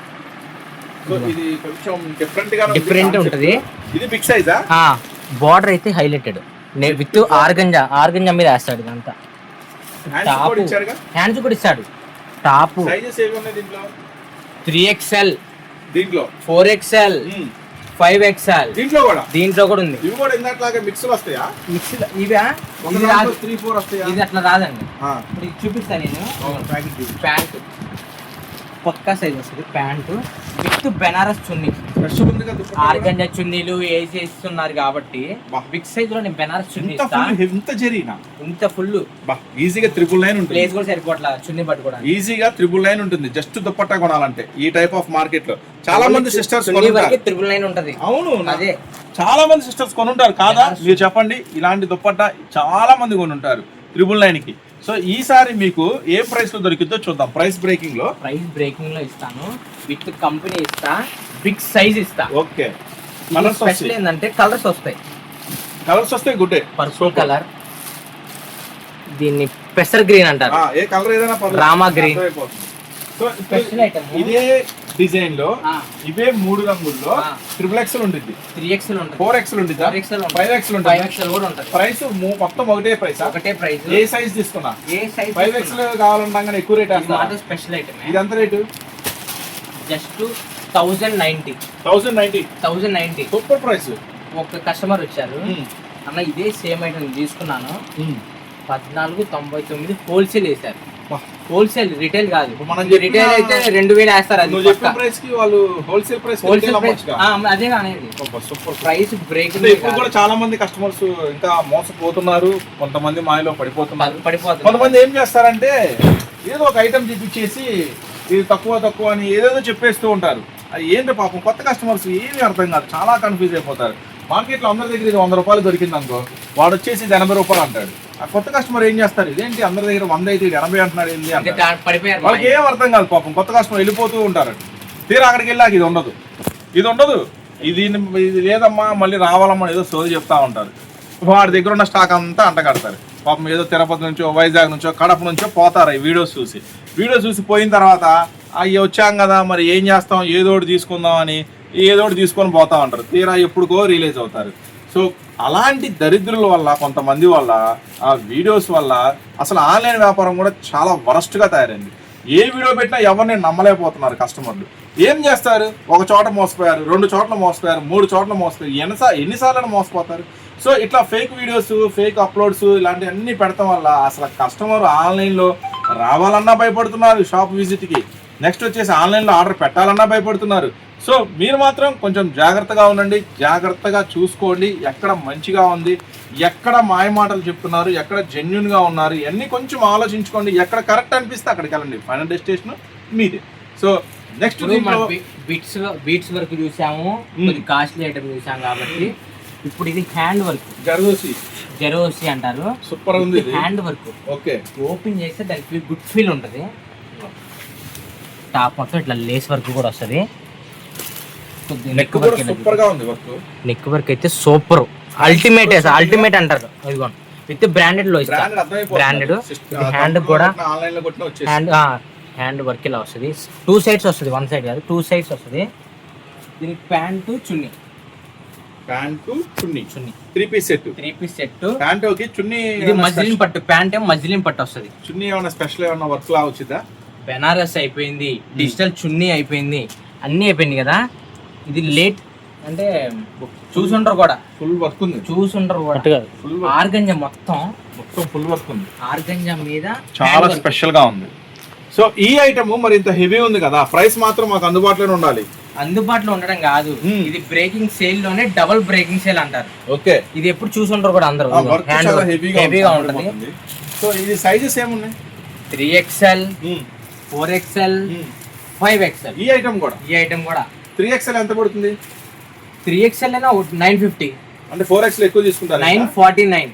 [SPEAKER 1] డిఫరెంట్
[SPEAKER 2] ఉంటది.
[SPEAKER 1] ఇది బిగ్ సైజా
[SPEAKER 2] బార్డర్ అయితే హైలైటెడ్ విత్ ఆర్గంజా ఆర్గంజా మీద వేస్తాడు ఇదంతా. టాపు హ్యాండ్స్ కూడా ఇస్తాడు. టాప్ త్రీ ఎక్స్ఎల్
[SPEAKER 1] దీంట్లో?
[SPEAKER 2] Four XL. ఫైవ్ ఎక్స్ఎల్
[SPEAKER 1] దీంట్లో కూడా?
[SPEAKER 2] దీంట్లో కూడా ఉంది.
[SPEAKER 1] ఇవి కూడా ఇందాట్లాగా మిక్స్లు వస్తాయా?
[SPEAKER 2] మిక్స్ ఇవా? ఇది రాదు.
[SPEAKER 1] త్రీ ఫోర్ వస్తాయా?
[SPEAKER 2] ఇది అట్లా రాదండి. ఇప్పుడు చూపిస్తాను నేను.
[SPEAKER 1] ప్యాకెట్ చూపించు.
[SPEAKER 2] పక్కా సైజ్ వస్తుంది ప్యాంట్. విత్ బెనారస్ చున్నీ. ఆర్గంజా చున్నీలు వేసి ఇస్తున్నారు కాబట్టి. బిగ్ సైజ్లో నేను బెనారస్ చున్నీ
[SPEAKER 1] ఇంత ఫుల్ ఇంత
[SPEAKER 2] ఫుల్
[SPEAKER 1] ఈజీగా త్రిపుల్ నైన్ ఉంటుంది.
[SPEAKER 2] ప్లేస్ కూడా సరిపోట్లా చున్నీ పట్టుకోవడానికి.
[SPEAKER 1] ఈజీగా త్రిపుల్ నైన్ ఉంటుంది. జస్ట్ దుప్పట్టా కొనాలంటే ఈ టైప్ ఆఫ్ మార్కెట్లో. చాలా మంది సిస్టర్స్
[SPEAKER 2] త్రిబుల్ నైన్ ఉంటది.
[SPEAKER 1] అవును
[SPEAKER 2] అదే.
[SPEAKER 1] చాలా మంది సిస్టర్స్ కొనుంటారు. కాదా? మీరు చెప్పండి ఇలాంటి దుప్పట్టా చాలా మంది కొనుంటారు. త్రిబుల్ నైన్కి. సో ఈసారి మీకు ఏ ప్రైస్లో దొరికిద్దో చూద్దాం. ప్రైస్ బ్రేకింగ్లో?
[SPEAKER 2] ప్రైస్ బ్రేకింగ్లో ఇస్తాను. విత్ కంపెనీ ఇస్తా. బిగ్ సైజ్ ఇస్తా.
[SPEAKER 1] ఓకే కలర్స్
[SPEAKER 2] స్పెషల్ ఏంటంటే కలర్స్ వస్తాయి.
[SPEAKER 1] కలర్స్ వస్తాయి గుడ్డే
[SPEAKER 2] పర్పుల్ కలర్ దీన్ని పెసర్ గ్రీన్ అంటారు.
[SPEAKER 1] ఏ కలర్ ఏదైనా.
[SPEAKER 2] రామా.
[SPEAKER 1] అర్థమైపోతుంది. So
[SPEAKER 2] Special item.
[SPEAKER 1] ఇదే
[SPEAKER 2] డిజైన్లో.
[SPEAKER 1] ఇవే మూడు రంగుల్లో. ట్రిపుల్ ఎక్స్ఎల్ ఉంటుంది
[SPEAKER 2] త్రీ ఎక్స్ఎల్ ఉంటుంది.
[SPEAKER 1] ఫోర్ ఎక్స్ఎల్ ఉంటుంది.
[SPEAKER 2] ఎక్స్ఎల్
[SPEAKER 1] ఫైవ్ ఉంటుంది
[SPEAKER 2] ఎక్స్ఎల్ కూడా ఉంటుంది.
[SPEAKER 1] ప్రైస్ మొత్తం ఒకటే ప్రైస్?
[SPEAKER 2] ఒకటే ప్రైస్.
[SPEAKER 1] ఏ సైజ్ తీసుకున్నా?
[SPEAKER 2] ఏ సైజ్
[SPEAKER 1] ఫైవ్ ఎక్స్ఎల్ కావాలన్నా ఎక్కువ రేట్
[SPEAKER 2] స్పెషల్ ఐటమ్
[SPEAKER 1] ఇది ఎంత rate?
[SPEAKER 2] Just thousand ninety
[SPEAKER 1] thousand ninety
[SPEAKER 2] thousand ninety
[SPEAKER 1] super price.
[SPEAKER 2] ఒక కస్టమర్ వచ్చారు. అన్న ఇదే సేమ్ ఐటమ్ తీసుకున్నాను. పద్నాలుగు తొంభై తొమ్మిది హోల్సేల్ వేశారు. హోల్సేల్ రిటైల్ కాదు.
[SPEAKER 1] మనం
[SPEAKER 2] రిటైల్ అయితే రెండు వేలు వేస్తారు అది
[SPEAKER 1] నువ్వు చెప్పిన ప్రైస్కి వాళ్ళు హోల్సేల్ ప్రైస్
[SPEAKER 2] హోల్సేల్ ప్రైస్ అదే అనేది.
[SPEAKER 1] సూపర్
[SPEAKER 2] ప్రైస్ బ్రేక్
[SPEAKER 1] ఇప్పుడు కూడా చాలా మంది కస్టమర్స్ ఇంకా మోసపోతున్నారు. కొంతమంది మాయలో పడిపోతున్నారు.
[SPEAKER 2] పడిపోతుంది
[SPEAKER 1] కొంతమంది ఏం చేస్తారంటే ఏదో ఒక ఐటమ్ చూపించేసి ఇది తక్కువ తక్కువ అని ఏదేదో చెప్పేస్తూ ఉంటారు. అది ఏంటి పాపం? కొత్త కస్టమర్స్ ఏమీ అర్థం కాదు. చాలా కన్ఫ్యూజ్ అయిపోతారు. మార్కెట్లో అందరి దగ్గర ఇది వంద రూపాయలు దొరికింది అనుకో వాడు వచ్చేసి ఇది ఎనభై రూపాయలు అంటాడు. ఆ కొత్త కస్టమర్ ఏం చేస్తారు? ఇదేంటి? అందరి దగ్గర వంద అయితే ఇది ఎనభై అంటున్నాడు ఏంటి వాళ్ళకి ఏం అర్థం కాదు పాపం. కొత్త కస్టమర్ వెళ్ళిపోతూ ఉంటారు తీరా అక్కడికి వెళ్ళాక ఇది ఉండదు. ఇది ఉండదు. ఇది ఇది లేదమ్మా మళ్ళీ రావాలమ్మా ఏదో సోది చెప్తా ఉంటారు. వాడి దగ్గర ఉన్న స్టాక్ అంతా అంటగడతారు పాపం ఏదో తిరుపతి నుంచో వైజాగ్ నుంచో కడప నుంచో పోతారు ఈ వీడియోస్ చూసి. వీడియో చూసి పోయిన తర్వాత అయ్యి వచ్చాం కదా మరి ఏం చేస్తాం? ఏదో ఒకటి తీసుకుందాం అని ఏదో ఒకటి తీసుకొని పోతా ఉంటారు. తీరా ఎప్పుడుకో రిలీజ్ అవుతారు. సో అలాంటి దరిద్రుల వల్ల కొంతమంది వల్ల ఆ వీడియోస్ వల్ల అసలు ఆన్లైన్ వ్యాపారం కూడా చాలా వరస్ట్గా తయారైంది. ఏ వీడియో పెట్టినా ఎవరిని నమ్మలేకపోతున్నారు కస్టమర్లు. ఏం చేస్తారు? ఒక చోట మోసపోయారు రెండు చోట్ల మోసపోయారు మూడు చోట్ల మోసపోయారు ఎన్నిసా ఎన్నిసార్లు మోసపోతారు. సో ఇట్లా ఫేక్ వీడియోస్ ఫేక్ అప్లోడ్స్ ఇలాంటివన్నీ పెడతాం వల్ల అసలు కస్టమర్ ఆన్లైన్లో రావాలన్నా భయపడుతున్నారు షాప్ విజిట్కి నెక్స్ట్ వచ్చేసి ఆన్లైన్లో ఆర్డర్ పెట్టాలన్నా భయపడుతున్నారు. సో మీరు మాత్రం కొంచెం జాగ్రత్తగా ఉండండి. జాగ్రత్తగా చూసుకోండి. ఎక్కడ మంచిగా ఉంది? ఎక్కడ మాయ మాటలు చెప్తున్నారు? ఎక్కడ జెన్యున్గా ఉన్నారు? ఇవన్నీ కొంచెం ఆలోచించుకోండి. ఎక్కడ కరెక్ట్ అనిపిస్తే అక్కడికి వెళ్ళండి. ఫైనల్ డెస్టినేషన్ మీదే. So next
[SPEAKER 2] beads beads work చూసాము. కాస్ట్లీ ఐటమ్ చూసాం కాబట్టి. ఇప్పుడు ఇది హ్యాండ్ వర్క్
[SPEAKER 1] జరదోసి
[SPEAKER 2] జెరోసి అంటారు.
[SPEAKER 1] సూపర్ ఉంది
[SPEAKER 2] హ్యాండ్ వర్క్
[SPEAKER 1] ఓకే.
[SPEAKER 2] ఓపెన్ చేస్తే దానికి గుడ్ ఫీల్ ఉంటుంది. టాప్ మొత్తం ఇట్లా లేస్ వర్క్ కూడా వస్తుంది.
[SPEAKER 1] నెక్ కూడా సూపర్గా ఉంది వర్క్.
[SPEAKER 2] నెక్ వర్క్ అయితే సూపర్ అల్టిమేట్ అల్టిమేట్ అంటారు. ఇదిగోండి విత్ బ్రాండెడ్లో ఇస్తా.
[SPEAKER 1] బ్రాండెడ్
[SPEAKER 2] hand కూడా హ్యాండ్ హ్యాండ్ వర్క్ ఇలా వస్తుంది. టూ సైడ్స్ వస్తుంది వన్ సైడ్ కాదు టూ సైడ్స్ వస్తుంది. దీనికి ప్యాంటు చున్నీ.
[SPEAKER 1] ప్యాంటు చున్నీ.
[SPEAKER 2] చున్నీ.
[SPEAKER 1] Three piece set
[SPEAKER 2] three piece set
[SPEAKER 1] pant okay చున్నీ
[SPEAKER 2] ఇది మజిలిన్ పట్టు ప్యాంట్ ఏమో మజిలిన్ పట్టు వస్తుంది.
[SPEAKER 1] చున్నీ ఏమైనా స్పెషల్ ఏమైనా వర్క్ లా వచ్చిందా?
[SPEAKER 2] బెనారస్ అయిపోయింది డిజిటల్ చున్నీ అయిపోయింది అన్నీ అయిపోయింది కదా? ఇది లేట్ అంటే చూసుంటారు కూడా.
[SPEAKER 1] ఫుల్ వర్క్ ఉంది.
[SPEAKER 2] చూసుంటారు కూడా.
[SPEAKER 1] ఫుల్
[SPEAKER 2] ఆర్గంజా మొత్తం.
[SPEAKER 1] మొత్తం ఫుల్ వర్క్ ఉంది.
[SPEAKER 2] ఆర్గంజా మీద
[SPEAKER 1] చాలా స్పెషల్గా ఉంది. సో ఈ ఐటమ్ మరి ఇంత హెవీ ఉంది కదా ప్రైస్ మాత్రం మాకు అందుబాటులోనే ఉండాలి.
[SPEAKER 2] అందుబాటులో ఉండడం కాదు. ఇది బ్రేకింగ్ సేల్లోనే డబుల్ బ్రేకింగ్ సేల్ అంటారు.
[SPEAKER 1] ఓకే.
[SPEAKER 2] ఇది ఎప్పుడు చూసుంటారు కూడా అందరూ.
[SPEAKER 1] హెవీగా
[SPEAKER 2] ఉంటుంది
[SPEAKER 1] సో ఇది సైజెస్ ఏమున్నాయి?
[SPEAKER 2] Three XL four XL five XL.
[SPEAKER 1] ఈ ఐటమ్ కూడా?
[SPEAKER 2] ఈ ఐటమ్ కూడా.
[SPEAKER 1] త్రీ ఎక్స్ఎల్ ఎంత పడుతుంది?
[SPEAKER 2] త్రీ ఎక్స్ఎల్ అయినా నైన్ ఫిఫ్టీ.
[SPEAKER 1] అంటే ఫోర్ ఎక్స్ఎల్ ఎక్కువ తీసుకుంటారు
[SPEAKER 2] nine forty nine.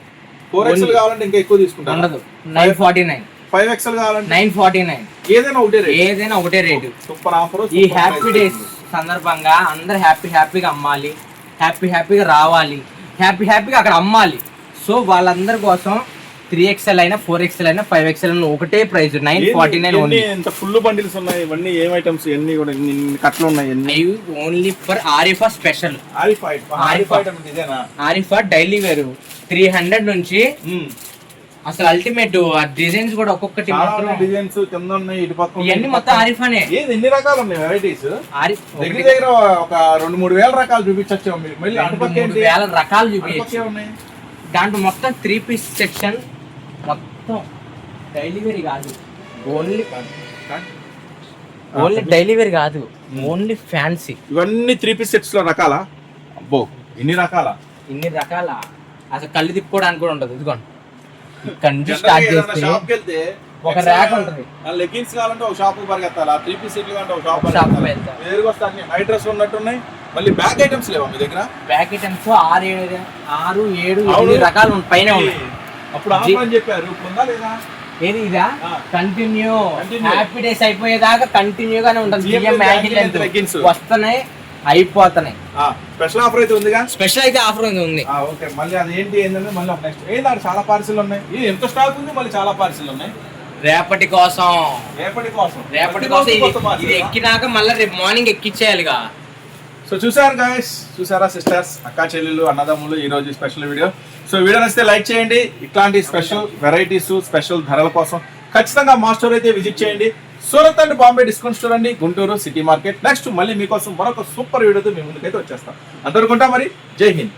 [SPEAKER 1] Four XL కావాలంటే ఇంకా ఎక్కువ తీసుకుంటారు?
[SPEAKER 2] ఉండదు. Nine forty nine.
[SPEAKER 1] Five XL కావాలంటే?
[SPEAKER 2] Nine forty nine.
[SPEAKER 1] ఏదైనా ఒకటే రేట్.
[SPEAKER 2] ఏదైనా ఒకటే రేటు.
[SPEAKER 1] సూపర్ ఆఫర్
[SPEAKER 2] ఈ హ్యాపీ డేస్ సందర్భంగా అందరు హ్యాపీ హ్యాపీగా అమ్మాలి. హ్యాపీ హ్యాపీగా రావాలి. హ్యాపీ హ్యాపీగా అక్కడ అమ్మాలి. సో వాళ్ళందరి కోసం త్రీ ఎక్స్ఎల్ అయినా ఫోర్ ఎక్స్ఎల్ అయినా ఫైవ్ ఎక్స్ఎల్ అయినా ఒకటే price nine forty nine only
[SPEAKER 1] ఇంత ఫుల్ బండిల్స్ ఉన్నాయి. ఇవన్నీ ఏం ఐటమ్స్ ఇవన్నీ కూడా కట్టలు ఉన్నాయి
[SPEAKER 2] only for Arifa special Arifa. Arifa daily wear three hundred నుంచి
[SPEAKER 1] మ్మ్.
[SPEAKER 2] అసలు అల్టిమేట్ ఆ డిజైన్స్ కూడా ఒక్కొక్కటి
[SPEAKER 1] డిజైన్స్ కింద ఉన్నాయి ఇటు పక్క
[SPEAKER 2] ఇవన్నీ మొత్తం
[SPEAKER 1] పక్క
[SPEAKER 2] ఆరిఫానే.
[SPEAKER 1] ఏది? ఎన్ని రకాలు ఉన్నాయి వెరైటీస్
[SPEAKER 2] ఆరి
[SPEAKER 1] దగ్గర దగ్గర ఒక రెండు మూడు వేల రకాలు చూపించచ్చు మీరు మళ్ళీ
[SPEAKER 2] మూడు
[SPEAKER 1] ఏంటి?
[SPEAKER 2] వేల రకాలు చూపించచ్చు. దాంట్లో మొత్తం త్రీ పీస్ సెక్షన్ మొత్తం డైలీ వేర్ కాదు ఓన్లీ ఓన్లీ డైలీ వేర్ కాదు. ఓన్లీ ఫ్యాన్సీ
[SPEAKER 1] ఇవన్నీ త్రీ పీస్ సెట్స్లో రకాలా? అబ్బో ఇన్ని రకాల?
[SPEAKER 2] ఇన్ని రకాల? అసలు కళ్ళు తిప్పుకోవడానికి కూడా ఉండదు. ఇదిగోండి. ఇక్కడ నుంచి స్టార్ట్ చేస్తే ఒక ర్యాక్ ఉంటుంది.
[SPEAKER 1] లెగిన్స్ కావాలంటే ఒక షాప్ పరిగెత్తాలి? త్రీ పీస్ సెట్లు కావాలంటే ఒక షాప్
[SPEAKER 2] షాప్
[SPEAKER 1] పరిగెత్తాలి?
[SPEAKER 2] వెళ్తాం.
[SPEAKER 1] ఎదురుగా వస్తే అన్ని నైట్ డ్రెస్ ఉన్నట్టున్నాయి. మళ్ళీ బ్యాగ్ ఐటమ్స్ లేవా మీ దగ్గర?
[SPEAKER 2] బ్యాక్ ఐటమ్స్ ఆరు ఏడు ఆరు ఏడు రకాలు పైన ఉన్నాయి.
[SPEAKER 1] అప్పుడు అని చెప్పారు. ఇప్పుడు ఉందా లేదా?
[SPEAKER 2] ఏది ఇదా. కంటిన్యూ. హ్యాపీ డేస్ అయిపోయేదాకా కంటిన్యూ గానే ఉంటుంది వస్తున్నాయి అయిపోతున్నాయి.
[SPEAKER 1] స్పెషల్ ఆఫర్ అయితే ఉందిగా?
[SPEAKER 2] స్పెషల్ అయితే ఆఫర్ ఉంది
[SPEAKER 1] ఆ, ఓకే. మళ్ళీ అది ఏంటి ఏంటంటే మళ్ళీ నెక్స్ట్ ఏంటి ఆడ చాలా పార్సిల్ ఉన్నాయి? ఇది ఎంత స్టాక్ ఉంది? మళ్ళీ చాలా పార్సిల్ ఉన్నాయి.
[SPEAKER 2] రేపటి కోసం.
[SPEAKER 1] రేపటి కోసం.
[SPEAKER 2] రేపటి కోసం ఇది? ఎక్కినాక మళ్ళీ రేపు మార్నింగ్ ఎక్కిచ్చేయాలిగా.
[SPEAKER 1] సో చూసారు గాయస్ చూసారా సిస్టర్స్ అక్కా చెల్లెలు అన్నదమ్ములు ఈ రోజు స్పెషల్ వీడియో సో వీడియో నచ్చితే లైక్ చేయండి. ఇట్లాంటి స్పెషల్ వెరైటీస్ స్పెషల్ ధరల కోసం ఖచ్చితంగా మా స్టోర్ అయితే విజిట్ చేయండి. Surat and Bombay discount store అండి. గుంటూరు సిటీ మార్కెట్ నెక్స్ట్ మళ్ళీ మీకోసం మరొక సూపర్ వీడియోతో మీ ముందుకైతే వచ్చేస్తాం. అంతవరకుంటా మరి? జై హింద్.